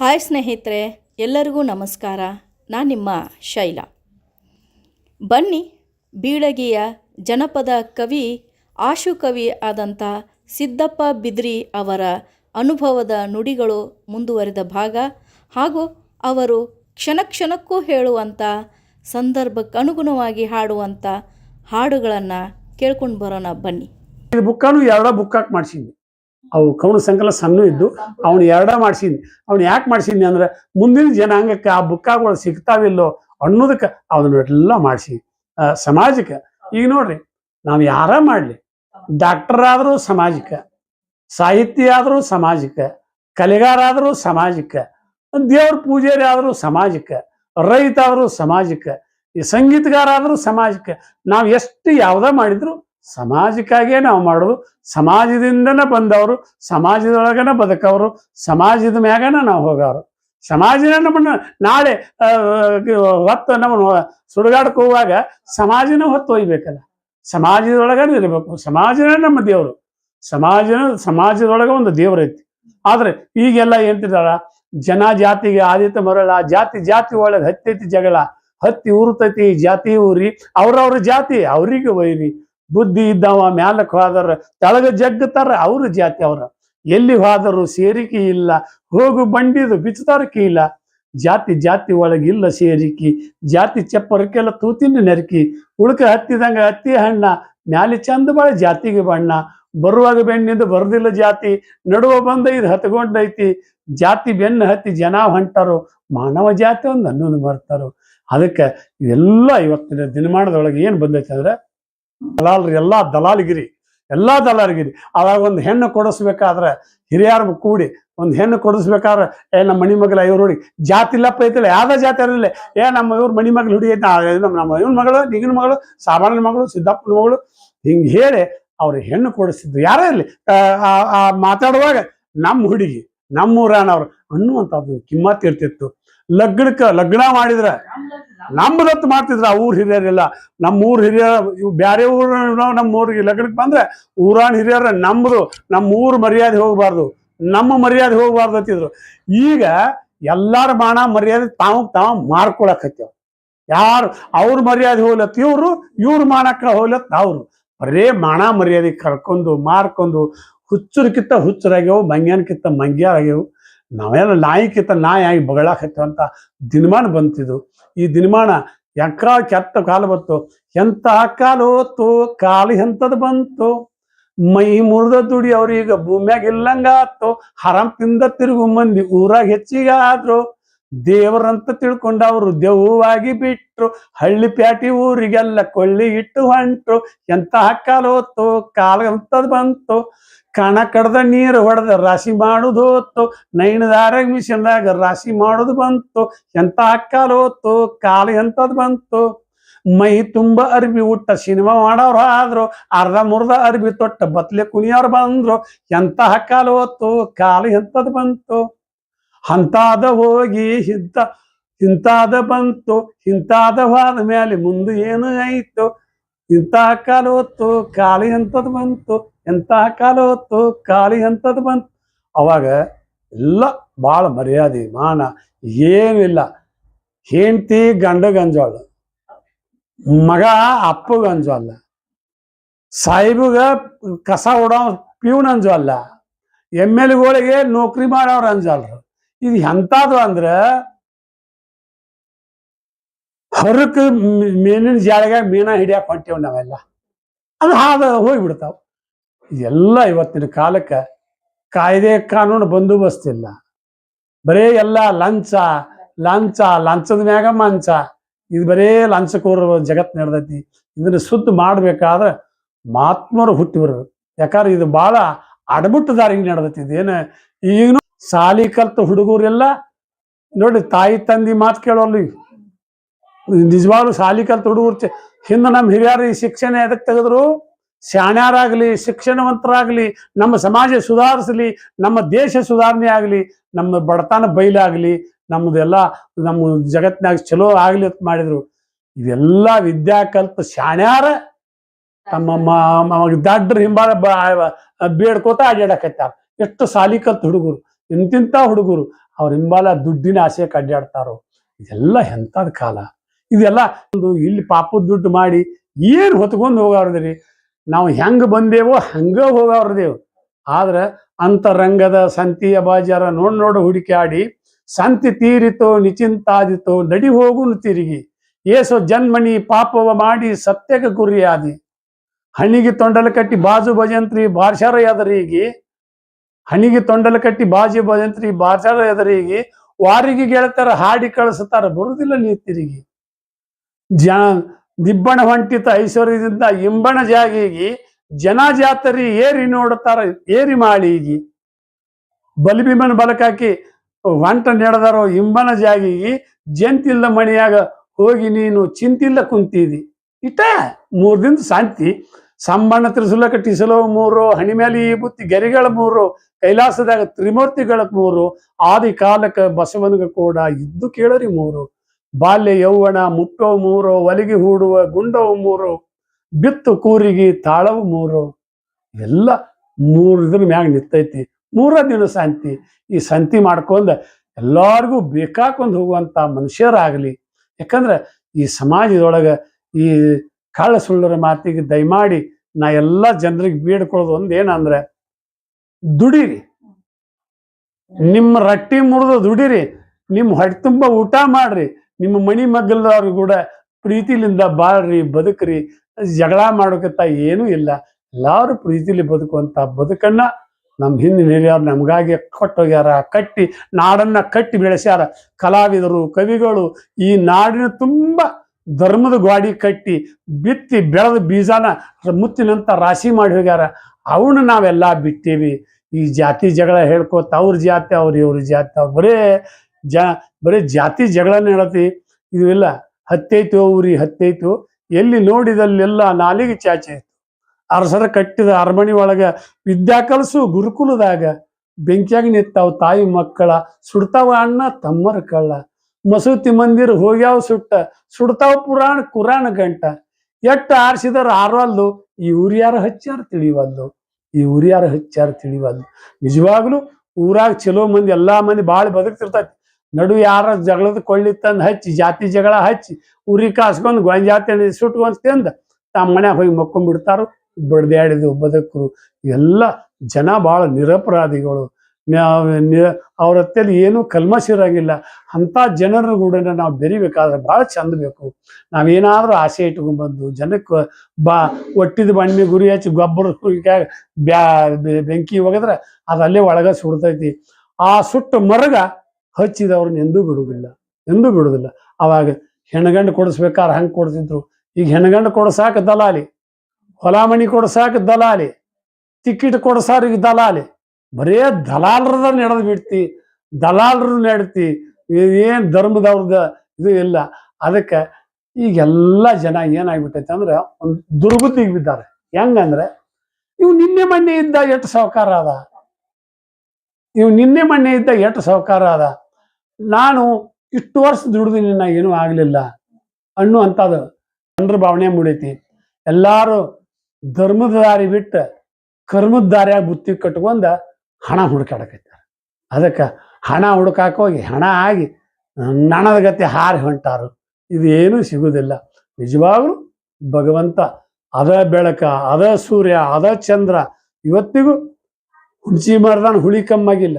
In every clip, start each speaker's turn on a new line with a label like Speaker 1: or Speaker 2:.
Speaker 1: Hi ಸ್ನೇಹಿತರೆ, ಎಲ್ಲರಿಗೂ ನಮಸ್ಕಾರ. ನಾನು ನಿಮ್ಮ ಶೈಲಾ. ಬನ್ನಿ, ಬೀಳಗಿಯ ಜನಪದ ಕವಿ, ಆಶು ಕವಿ ಆದಂಥ ಸಿದ್ದಪ್ಪ ಬಿದ್ರಿ ಅವರ ಅನುಭವದ ನುಡಿಗಳು ಮುಂದುವರಿದ ಭಾಗ ಹಾಗೂ ಅವರು ಕ್ಷಣ ಕ್ಷಣಕ್ಕೂ ಹೇಳುವಂಥ ಸಂದರ್ಭಕ್ಕೆ ಅನುಗುಣವಾಗಿ ಹಾಡುವಂಥ ಹಾಡುಗಳನ್ನು ಕೇಳ್ಕೊಂಡು ಬರೋಣ ಬನ್ನಿ.
Speaker 2: ಬುಕ್ಕನು ಎರಡ ಬುಕ್ ಹಾಕಿ ಮಾಡ್ಸೀನಿ ಅವು ಕವನ ಸಂಕಲ ಸಣ್ಣ ಇದ್ದು ಅವನು ಎರಡ ಮಾಡ್ಸೀನಿ ಅವ್ನು ಯಾಕೆ ಮಾಡ್ಸೀನಿ ಅಂದ್ರೆ ಮುಂದಿನ ಜನಾಂಗಕ್ಕೆ ಆ ಬುಕ್ಕಾಗಳು ಸಿಗ್ತಾವಿಲ್ಲೋ ಅನ್ನೋದಕ್ಕೆ ಅದನ್ನೆಲ್ಲ ಮಾಡಿಸಿ. ಸಮಾಜಕ್ಕೆ. ಈಗ ನೋಡ್ರಿ, ನಾವು ಯಾರ ಮಾಡಲಿ? ಡಾಕ್ಟರ್ ಆದರೂ ಸಮಾಜಕ್ಕೆ, ಸಾಹಿತ್ಯ ಆದರೂ ಸಮಾಜಕ್ಕೆ, ಕಲೆಗಾರ ಆದರೂ ಸಮಾಜಕ್ಕೆ, ದೇವ್ರ ಪೂಜಾರಿ ಆದರೂ ಸಮಾಜಕ್ಕೆ, ರೈತ ಆದರೂ ಸಮಾಜಕ್ಕೆ ಸಂಗೀತಗಾರ ಆದರೂ ಸಮಾಜಕ್ಕೆ ನಾವು ಎಷ್ಟು ಯಾವುದೇ ಮಾಡಿದ್ರು ಸಮಾಜಕ್ಕಾಗಿಯೇ ನಾವು ಮಾಡೋದು, ಸಮಾಜದಿಂದನೇ ಬಂದವರು, ಸಮಾಜದೊಳಗನ ಬದುಕವರು, ಸಮಾಜದ ಮ್ಯಾಗನ ನಾವು ಹೋಗೋರು. ಸಮಾಜನ ನಮ್ಮನ್ನ ನಾಳೆ ಹೊತ್ತು ನಮ್ಮ ಸುಡುಗಾಡಕ್ಕೆ ಹೋಗುವಾಗ ಸಮಾಜನ ಹೊತ್ತು ಒಯ್ಬೇಕಲ್ಲ. ಸಮಾಜದೊಳಗನ ಇರಬೇಕು. ಸಮಾಜನೇ ನಮ್ಮ ದೇವರು. ಸಮಾಜನ, ಸಮಾಜದೊಳಗ ಒಂದು ದೇವರೈತಿ ಆದ್ರೆ ಈಗೆಲ್ಲ ಏನ್ತಿದ್ದಾರ ಜನ ಜಾತಿಗೆ ಆದಿತ್ಯ ಮರಳ, ಜಾತಿ ಜಾತಿ ಒಳಗೆ ಹತ್ತೈತಿ ಜಗಳ, ಹತ್ತಿ ಉರ್ತೈತಿ, ಜಾತಿ ಊರಿ ಅವ್ರವ್ರ ಜಾತಿ, ಅವ್ರಿಗೆ ಒಯ್ರಿ. ಬುದ್ಧಿ ಇದ್ದವ, ಮ್ಯಾಲಕ್ ಹೋದರ ತೆಳಗ ಜಗ್ಗತಾರ ಅವ್ರ ಜಾತಿ ಅವ್ರ. ಎಲ್ಲಿ ಹೋದರು ಸೇರಿಕೆ ಇಲ್ಲ, ಹೋಗು ಬಂಡಿದು ಬಿಚ್ಚತಾರಕಿ ಇಲ್ಲ. ಜಾತಿ ಜಾತಿ ಒಳಗಿಲ್ಲ ಸೇರಿಕಿ, ಜಾತಿ ಚಪ್ಪರಕ್ಕೆಲ್ಲ ತೂತಿನ ನೆರಕಿ. ಉಳ್ಕ ಹತ್ತಿದಂಗ ಹತ್ತಿ ಹಣ್ಣ, ಮ್ಯಾಲೆ ಚಂದ ಬಾಳ ಜಾತಿಗೆ ಬಣ್ಣ. ಬರುವಾಗ ಬೆಣ್ಣಿಂದ ಬರದಿಲ್ಲ ಜಾತಿ, ನಡುವ ಬಂದ ಇದು ಹತ್ಕೊಂಡೈತಿ. ಜಾತಿ ಬೆನ್ನು ಹತ್ತಿ ಜನ ಹೊಂಟರು, ಮಾನವ ಜಾತಿ ಒಂದು ಅನ್ನೋದು ಬರ್ತಾರೋ ಅದಕ್ಕೆ ಇವೆಲ್ಲ ಇವತ್ತಿನ ದಿನಮಾನದೊಳಗೆ ಏನು ಬಂದೈತೆ ಅಂದ್ರೆ ದಲಾಲ್ರಿ, ಎಲ್ಲಾ ದಲಾಲಿಗಿರಿ ಎಲ್ಲಾ ದಲಾಲಿಗಿರಿ. ಅವಾಗ ಒಂದು ಹೆಣ್ಣು ಕೊಡಿಸ್ಬೇಕಾದ್ರೆ ಹಿರಿಯರು ಕೂಡಿ ಒಂದು ಹೆಣ್ಣು ಕೊಡಿಸ್ಬೇಕಾದ್ರೆ, ಏ ನಮ್ಮ ಮಣಿ ಮಗಳ ಇವ್ರು ಹುಡುಗಿ. ಜಾತಿ ಇಲ್ಲಪ್ಪ ಐತಿಲ್ಲ, ಯಾವ್ದ ಜಾತಿ ಇರಲಿಲ್ಲ ಏ, ನಮ್ಮ ಇವ್ರ ಮಣಿ ಮಗಳು ಹುಡುಗಿ ಐತೆ ನಮ್ಮ ನಮ್ಮ ಇವನ್ ಮಗಳು, ನಿಗಿನ ಮಗಳು ಸಾಮಾನ್ಯ ಮಗಳು, ಸಿದ್ದಪ್ಪನ ಮಗಳು. ಹಿಂಗೆ ಹೇಳಿ ಅವ್ರಿಗೆ ಹೆಣ್ಣು ಕೊಡಿಸಿದ್ರು ಯಾರೇ ಇರಲಿ. ಆ ಮಾತಾಡುವಾಗ ನಮ್ಮ ಹುಡುಗಿ, ನಮ್ಮೂರಾನವ್ರು ಅನ್ನುವಂಥದ್ದು ಕಿಮ್ಮತ್ ಇರ್ತಿತ್ತು. ಲಗ್ನಕ್ಕೆ ಲಗ್ನ ಮಾಡಿದ್ರೆ ನಮ್ಮದತ್ತು ಮಾಡ್ತಿದ್ರು ಆ ಊರ್ ಹಿರಿಯರೆಲ್ಲ. ನಮ್ಮ ಊರ್ ಹಿರಿಯ ಬ್ಯಾರೆ ಊರ ನಮ್ಮ ಊರಿಗೆ ಲಗ್ನಕ್ಕೆ ಬಂದ್ರೆ ಊರಾನ್ ಹಿರಿಯರ ನಮ್ಮದು ನಮ್ಮ ಊರ್ ಮರ್ಯಾದೆ ಹೋಗಬಾರ್ದು. ನಮ್ಮ ಮರ್ಯಾದೆ ಹೋಗಬಾರ್ದು ಅಂತಿದ್ರು. ಈಗ ಎಲ್ಲಾರ ಮಾನ ಮರ್ಯಾದೆ ತಾವು ತಾವು ಮಾರ್ಕೊಳಕತ್ತೇವ್ ಯಾರು, ಅವ್ರ ಮರ್ಯಾದೆ ಹೋಗ್ಲತ್ ಇವ್ರು, ಇವ್ರ ಮಾನಕ್ಕ ಹೋಗ್ಲತ್ ಅವ್ರು. ಬರೇ ಮಾಣ ಮರ್ಯಾದೆ ಕರ್ಕೊಂಡು, ಮಾರ್ಕೊಂಡು ಹುಚ್ಚರಕ್ಕಿಂತ ಹುಚ್ಚರಾಗ್ಯವು ಮಂಗ್ಯಾನಕ್ಕಿಂತ ಮಂಗ್ಯಾರಾಗ್ಯವು ನಾವೆಲ್ಲ ನಾಯಿಕಿಂತ ನಾಯಿ ಆಗಿ ಬಗಳಾಕತ್ತೇವ ಅಂತ ದಿನಮಾನ ಬಂತಿದ್ದು ಈ ದಿನಮಾನ ಯಾಕ ಕೆಟ್ಟ ಕಾಲ ಬಂತು. ಎಂತ ಕಾಲ ಹೋತು ಕಾಲು ಎಂತದ್ ಬಂತು? ಮೈ ಮುರಿದ ದುಡಿ ಅವ್ರೀಗ ಭೂಮ್ಯಾಗ ಇಲ್ಲಂಗಾತು. ಹರಾಮ್ ತಿಂದ ತಿರುಗು ಮಂದಿ ಊರಾಗ ಹೆಚ್ಚಿಗೆ ಆದ್ರು ದೇವರಂತ ತಿಳ್ಕೊಂಡ ಅವರು ದೆವ್ವಾಗಿ ಬಿಟ್ರು. ಹಳ್ಳಿ ಪ್ಯಾಟಿ ಊರಿಗೆಲ್ಲ ಕೊಳ್ಳಿ ಇಟ್ಟು ಹೊಂಟ್ರು. ಎಂತ ಕಾಲ ಹೋತು ಕಾಲ ಎಂಥದ್ದು ಬಂತು? ಕಣ ಕಡ್ದ ನೀರು ಹೊಡೆದ ರಾಶಿ ಮಾಡುದು ಹೋತು ನೈನದಾರ ಮಿಷನ್ದಾಗ ರಾಶಿ ಮಾಡುದು ಬಂತು, ಎಂತ ಕಾಲ ಹೋತು ಕಾಲು ಎಂತದ್ ಬಂತು. ಮೈ ತುಂಬ ಅರ್ಬಿ ಉಟ್ಟ ಸಿನಿಮಾ ಮಾಡೋರು ಆದ್ರು, ಅರ್ಧ ಮುರ್ಧ ಅರ್ಬಿ ತೊಟ್ಟ ಬತ್ಲೆ ಕುಣಿಯವ್ರು ಬಂದ್ರು, ಎಂತ ಕಾಲ ಹೊತ್ತು, ಕಾಲು ಎಂತದ್ ಬಂತು. ಅಂತಾದ ಹೋಗಿ ಇಂತ ಇಂತಾದ ಬಂತು ಇಂತಾದ ಹಾದ ಮೇಲೆ ಮುಂದೆ ಏನು ಆಯ್ತು. ಇಂಥ ಕಾಲ ಹೊತ್ತು ಕಾಲಿ ಅಂಥದ್ದು ಬಂತು ಎಂತಹ ಕಾಲ ಹೊತ್ತು ಕಾಲಿ ಎಂತದ್ ಬಂತು. ಅವಾಗ ಎಲ್ಲ ಭಾಳ ಮರ್ಯಾದೆ, ಮಾನ ಏನಿಲ್ಲ ಹೆಂಡತಿ, ಗಂಡ ಗಂಜೋಳ. ಮಗ, ಅಪ್ಪು ಗಂಜೋಲ್ಲ ಸಾಹಿಬಗ ಕಸ ಹೊಡೋ ಪ್ಯೂನ್ ಅಂಜೋಲ್ಲ ಎಂ ಎಲ್ ಎಗಳಿಗೆ ನೌಕರಿ ಮಾಡೋರು ಅಂಜಲ್ರು ಇದು ಎಂಥದ್ದು ಅಂದ್ರೆ ಹೊರಕ್ಕೆ ಮೀನಿನ ಜಾಳಿಗೆ ಮೀನ ಹಿಡಿಯಕ್ಕೆ ಹೊಂಟೇವ್ ನಾವೆಲ್ಲ. ಅದು ಹಾದ ಹೋಗ್ಬಿಡ್ತಾವ. ಎಲ್ಲ ಇವತ್ತಿನ ಕಾಲಕ್ಕೆ ಕಾಯ್ದೆ ಕಾನೂನು ಬಂದೋಬಸ್ತ್ ಇಲ್ಲ. ಬರೇ ಎಲ್ಲ ಲಂಚ ಲಂಚ, ಲಂಚದ ಮ್ಯಾಗ ಮಂಚ. ಇದು ಬರೇ ಲಂಚಕೋರ ಜಗತ್ ನಡೆದೈತಿ. ಇದನ್ನ ಸುದ್ದಿ ಮಾಡ್ಬೇಕಾದ್ರೆ ಮಹಾತ್ಮರು ಹುಟ್ಟಿ ಯಾಕಂದ್ರೆ ಇದು ಬಹಳ ದಾರಿ ನಡೆದೈತಿ. ಇದೇನು ಈಗನು ಸಾಲಿ ಕಲ್ತ ಹುಡುಗರೆಲ್ಲ ನೋಡಿ ತಾಯಿ, ತಂದಿ ಮಾತು ಕೇಳೋಲ್ಲ ನಿಜವಾಗ್ಲು ಶಾಲಿ ಕಲ್ತ ಹುಡುಗರು ಹಿಂದೆ ನಮ್ಮ ಹಿರಿಯರು ಈ ಶಿಕ್ಷಣ ಎದಕ್ಕೆ ತೆಗೆದ್ರು? ಶಾಣ್ಯಾರಾಗ್ಲಿ, ಶಿಕ್ಷಣವಂತರಾಗ್ಲಿ, ನಮ್ಮ ಸಮಾಜ ಸುಧಾರಿಸಲಿ, ನಮ್ಮ ದೇಶ ಸುಧಾರಣೆ ಆಗಲಿ, ನಮ್ಮ ಬಡತನ ಬಯಲಾಗ್ಲಿ ನಮ್ಮದೆಲ್ಲ ನಮ್ಮ ಜಗತ್ನಾಗ ಚಲೋ ಆಗ್ಲಿ ಅಂತ ಮಾಡಿದ್ರು. ಇದೆಲ್ಲ ವಿದ್ಯಾ ಕಲ್ತ ಶಾಣ್ಯಾರ ತಮ್ಮ ದಡ್ಡ್ರ ಹಿಂಬಾಲ ಬೇಡ್ಕೋತ ಅಡ್ಡಾಡಕತ್ತಾರ ಎಷ್ಟು ಸಾಲಿ ಕಲ್ತ ಹುಡುಗರು, ಇಂತಿಂತ ಹುಡುಗರು ಅವ್ರ ಹಿಂಬಾಲ ದುಡ್ಡಿನ ಆಸೆಗೆ ಅಡ್ಡಾಡ್ತಾರೋ ಇದೆಲ್ಲ ಎಂಥದ್ ಕಾಲ. ಇದೆಲ್ಲ ಒಂದು ಇಲ್ಲಿ ಪಾಪದ ದುಡ್ಡು ಮಾಡಿ ಏನು ಹೊತ್ಕೊಂಡು ಹೋಗವ್ರದ್ರಿ ನಾವು ಹೆಂಗ್ ಬಂದೇವೋ ಹಂಗ ಹೋಗವ್ರದೇವು ಆದ್ರೆ ಅಂತರಂಗದ ಸಂತಿಯ ಬಾಜಾರ ನೋಡ್ ನೋಡು ಹುಡುಕಿ ಆಡಿ ಸಂತಿ ತೀರಿತೋ ನಿಚಿಂತಾದಿತೋ ನಡಿ ಹೋಗುನು ತಿರುಗಿ. ಏಸೋ ಜನ್ಮನಿ ಪಾಪವ ಮಾಡಿ ಸತ್ಯಕ ಗುರಿಯಾದಿ. ಹಣಿಗೆ ತೊಂಡಲ ಕಟ್ಟಿ ಬಾಜು ಭಜಂತ್ರಿ ಬಾರ್ಷಾರ ಎದರಿಗೆ, ಹಣಿಗೆ ತೊಂಡಲ ಕಟ್ಟಿ ಬಾಜು ಭಜಂತ್ರಿ ಬಾರ್ಷಾರ ಎದರಿಗೆ, ವಾರಿಗೆ ಗೆಳತಾರ ಹಾಡಿ ಕಳಿಸ್ತಾರ ಬರುದಿಲ್ಲ ನೀ ತಿರುಗಿ. ಜ ದಿಬ್ಬಣ ಹೊಂಟಿತ ಐಶ್ವರ್ಯದಿಂದ ಇಂಬಣ ಜಾಗಿಗಿ, ಜನ ಜಾತರಿ ಏರಿ ನೋಡುತ್ತಾರ ಏರಿ ಮಾಳಿಗಿ. ಬಲಿಬಿಮನ ಬಲಕಾಕಿ ಹೊಂಟ ನಡೆದಾರೋ ಇಂಬನ ಜಾಗಿಗಿ, ಜಂತಿಲ್ಲ ಮಣಿಯಾಗ ಹೋಗಿ ನೀನು ಚಿಂತಿಲ್ಲ ಕುಂತಿದಿ. ಇಟ್ಟ ಮೂರ್ ದಿನ ಶಾಂತಿ. ಸಂಬಣ ತ್ರಿಸುಲಕ ಟಿಸಲೋ ಮೂರು ಹಣಿಮೇಲಿ ಈ ಬುತ್ತಿ ಗೆರೆಗಳ ಮೂರು, ಕೈಲಾಸದಾಗ ತ್ರಿಮೂರ್ತಿಗಳ ಮೂರು ಆದಿ ಕಾಲಕ್ಕೆ ಬಸವನಿಗೆ ಕೂಡ ಇದ್ದು ಕೇಳರಿ ಮೂರು. ಬಾಲ್ಯ ಯೌವನ ಮುಟ್ಟೋ ಮೂರು ಒಲಿಗೆ ಹೂಡುವ ಗುಂಡವು ಮೂರು ಬಿತ್ತು ಕೂರಿಗೆ ತಾಳವು ಮೂರು ಎಲ್ಲ ಮೂರು ದಿನ ಮ್ಯಾಗ ನಿಂತೈತಿ ಮೂರ ದಿನ ಶಾಂತಿ ಈ ಸಂತಿ ಮಾಡ್ಕೊಂಡ ಎಲ್ಲಾರ್ಗೂ ಬೇಕಾಕೊಂಡ್ ಹೋಗುವಂತ ಮನುಷ್ಯರಾಗಲಿ. ಯಾಕಂದ್ರೆ ಈ ಸಮಾಜದೊಳಗೆ ಈ ಕಳ್ಳ ಸುಳ್ಳರ ಮಾತಿಗೆ ದಯಮಾಡಿ ನಾ ಎಲ್ಲ ಜನರಿಗೆ ಬೀಡ್ಕೊಳ್ಳೋದು ಒಂದು ಏನಂದ್ರೆ ದುಡಿರಿ ನಿಮ್ಮ ರಟ್ಟಿ ಮುರಿದು ದುಡಿರಿ. ನಿಮ್ಮ ಹೊಟ್ಟೆ ತುಂಬ ಊಟ ಮಾಡ್ರಿ. ನಿಮ್ಮ ಮನಿ ಮಗ್ಗಲ್ದವ್ರು ಕೂಡ ಪ್ರೀತಿಲಿಂದ ಬಾಳ್ರಿ, ಬದುಕ್ರಿ, ಜಗಳ ಮಾಡೋಕತ್ತ ಏನೂ ಇಲ್ಲ. ಎಲ್ಲಾರು ಪ್ರೀತಿಲಿ ಬದುಕುವಂಥ ಬದುಕನ್ನ ನಮ್ಮ ಹಿಂದಿನ ಹಿರಿಯರು ನಮಗಾಗಿ ಕೊಟ್ಟೋಗ್ಯಾರ, ಕಟ್ಟಿ ನಾಡನ್ನ ಕಟ್ಟಿ ಬೆಳೆಸ್ಯಾರ. ಕಲಾವಿದರು, ಕವಿಗಳು ಈ ನಾಡಿನ ತುಂಬ ಧರ್ಮದ ಗ್ವಾಡಿ ಕಟ್ಟಿ ಬಿತ್ತಿ ಬೆಳೆದ ಬೀಜನ ಮುತ್ತಿನಂತ ರಾಶಿ ಮಾಡಿ ಹೋಗ್ಯಾರ. ಅವನ್ನ ನಾವೆಲ್ಲ ಬಿಟ್ಟೀವಿ. ಈ ಜಾತಿ ಜಗಳ ಹೇಳ್ಕೋತ ಅವ್ರ ಜಾತಿ, ಅವ್ರ ಇವ್ರ ಜಾತಿ, ಅವ್ರು ಬರೇ ಜಾ ಬರೀ ಜಾತಿ ಜಗಳ ಹೇಳತಿ ಇದು ಇಲ್ಲ. ಹತ್ತೈತು ಊರಿ ಹತ್ತೈತು, ಎಲ್ಲಿ ನೋಡಿದಲ್ಲೆಲ್ಲ ನಾಲಿಗೆ ಚಾಚೆ ಆಯ್ತು ಅರಸರ ಕಟ್ಟಿದ ಅರಮನೆ ಒಳಗ ವಿದ್ಯಾ ಕಲಸು ಗುರುಕುಲದಾಗ ಬೆಂಕಿಯಾಗ ನಿಂತಾವ್ ತಾಯಿ ಮಕ್ಕಳ, ಸುಡ್ತಾವ ಅಣ್ಣ ತಮ್ಮರ ಕಳ್ಳ. ಮಸೂತಿ ಮಂದಿರ ಹೋಗ್ಯಾವ ಸುಟ್ಟ, ಸುಡ್ತಾವ ಪುರಾಣ ಕುರಾಣ ಗಂಟ. ಎಟ್ಟ ಆರ್ಸಿದರ ಆರ್ವಲ್ದು, ಈ ಊರ್ಯಾರ ಹಚ್ಚಾರ ತಿಳಿವಲ್ದು? ಈ ಊರ್ಯಾರ ಹಚ್ಚಾರ ತಿಳಿವಲ್ದು? ನಿಜವಾಗ್ಲೂ ಊರಾಗ ಚಲೋ ಮಂದಿ, ಎಲ್ಲಾ ಮಂದಿ ಬಾಳ ಬದುಕ್ತಿರ್ತೈತಿ. ನಡು ಯಾರ ಜಗಳದ ಕೊಳ್ಳಿ ತಂದು ಹಚ್ಚಿ, ಜಾತಿ ಜಗಳ ಹಚ್ಚಿ, ಉರಿ ಕಾಸ್ಕೊಂಡು ಗೊಂಜಾತಿ ಸುಟ್ಕೊಂಡ್ ತಿಂದ ತಮ್ಮ ಮನ್ಯಾಗ ಹೋಗಿ ಮಕ್ಕೊಂಡ್ಬಿಡ್ತಾರು ಬಡ್ದಾಡಿದು ಬದುಕರು. ಎಲ್ಲ ಜನ ಭಾಳ ನಿರಪರಾಧಿಗಳು. ಅವ್ರ ಹತ್ತಿರ ಏನೂ ಕಲ್ಮಶ ಇರೋಂಗಿಲ್ಲ. ಅಂಥ ಜನರ ಕೂಡ ನಾವು ಬೆರಿಬೇಕಾದ್ರೆ ಭಾಳ ಚಂದ ಬೇಕು. ನಾವೇನಾದ್ರೂ ಆಸೆ ಇಟ್ಕೊಂಡ್ಬಂದು ಜನಕ್ಕೆ ಬಾ, ಒಟ್ಟಿದ ಬಣ್ಣಿ ಗುರಿ ಹಚ್ಚಿ ಗೊಬ್ಬರ ಬ್ಯಾ ಬೆಂಕಿ ಹೋಗಿದ್ರೆ ಅದಲ್ಲೇ ಒಳಗ ಸುಡ್ತೈತಿ. ಆ ಸುಟ್ಟ ಮರಗ ಹಚ್ಚಿದವ್ರನ್ನ ಎಂದೂ ಬಿಡುವುದಿಲ್ಲ ಎಂದೂ ಬಿಡುವುದಿಲ್ಲ. ಅವಾಗ ಹೆಣ್ಗಂಡು ಕೊಡಿಸ್ಬೇಕಾದ್ರೆ ಹಂಗೆ ಕೊಡ್ತಿದ್ರು. ಈಗ ಹೆಣ್ಗಂಡು ಕೊಡ್ಸಾಕ ದಲಾಲಿ ಹೊಲ ಕೊಡಸಾಕ ಕೊಡ್ಸಾಕ ದಲಾಲಿ ಟಿಕೆಟ್ ಕೊಡ್ಸಾರ ಈಗ ದಲಾಲಿ. ಬರೇ ದಲಾಲರದ ನಡೆದು ಬಿಡ್ತಿ ದಲಾಲರು ನಡ್ತಿ, ಏನು ಧರ್ಮದವ್ರದ ಇದು ಇಲ್ಲ. ಅದಕ್ಕೆ ಈಗೆಲ್ಲ ಜನ ಏನಾಗ್ಬಿಟ್ಟೈತೆ ಅಂದ್ರೆ ಒಂದು ದುರ್ಬುದ್ಧಿಗೆ ಬಿದ್ದಾರೆ. ಹೆಂಗಂದ್ರೆ ಇವು ನಿನ್ನೆ ಮೊನ್ನೆ ಇದ್ದ ಎಷ್ಟು ಸಹಕಾರ ಅದ? ಇವು ನಿನ್ನೆ ಮೊನ್ನೆ ಇದ್ದ ಎಷ್ಟು ಸಹಕಾರ ಅದ? ನಾನು ಇಷ್ಟು ವರ್ಷ ದುಡಿದು ನಿನ್ನ ಏನೂ ಆಗಲಿಲ್ಲ. ಅಣ್ಣು ಅಂತದು ಜನರ ಭಾವನೆ ಮೂಡೈತಿ. ಎಲ್ಲಾರು ಧರ್ಮದ ದಾರಿ ಬಿಟ್ಟು ಕರ್ಮದ ದಾರಿಯಾಗಿ ಬುತ್ತಿ ಕಟ್ಕೊಂಡ ಹಣ ಹುಡುಕಾಡಕೈತಾರೆ ಅದಕ್ಕೆ ಹಣ ಹೋಗಿ, ಹಣ ಆಗಿ ನಣದ ಗತಿ ಹಾರಿ ಹೊಂಟಾರು. ಇದೇನು ಸಿಗುವುದಿಲ್ಲ ನಿಜವಾಗ್ಲೂ ಭಗವಂತ ಅದ ಬೆಳಕ, ಅದ ಸೂರ್ಯ, ಅದ ಚಂದ್ರ ಇವತ್ತಿಗೂ ಹುಣಸಿ ಮರದಾನ ಹುಳಿ ಕಮ್ಮಾಗಿಲ್ಲ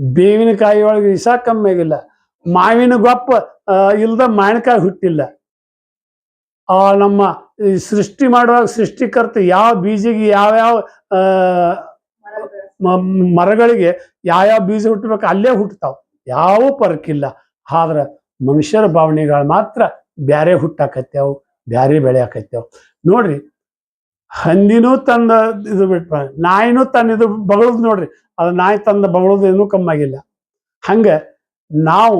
Speaker 2: ಬೇವಿನಕಾಯಿ ಒಳಗೆ ವಿಷ ಕಮ್ಮಾಗಿಲ್ಲ ಮಾವಿನ ಗೊಪ್ಪ ಇಲ್ದ ಮಾವಿನಕಾಯಿ ಹುಟ್ಟಿಲ್ಲ. ಆ, ನಮ್ಮ ಸೃಷ್ಟಿ ಮಾಡುವಾಗ ಸೃಷ್ಟಿಕರ್ತ ಯಾವ ಬೀಜಿಗೆ ಯಾವ್ಯಾವ ಯಾವ ಮರಗಳಿಗೆ ಮರಗಳಿಗೆ ಯಾವ್ಯಾವ ಬೀಜ ಹುಟ್ಟಬೇಕು ಅಲ್ಲೇ ಹುಟ್ಟತಾವ ಯಾವ ಪರಕಿಲ್ಲ. ಆದ್ರ ಮನುಷ್ಯರ ಭಾವನೆಗಳು ಮಾತ್ರ ಬ್ಯಾರೆ ಹುಟ್ಟಾಕತ್ಯಾವು, ಬ್ಯಾರೆ ಬೆಳೆಯಾಕತ್ಯಾವ. ನೋಡ್ರಿ ಹಂದಿನೂ ತಂದ ಇದು ಬಿಟ್ಟ ನಾಯಿನೂ ತನ್ನ ಇದು ಬಗಳದ್ ನೋಡ್ರಿ. ಅದು ನಾಯಿ ತಂದ ಬಗಳದು ಏನೂ ಕಮ್ಮಾಗಿಲ್ಲ. ಹಂಗ ನಾವು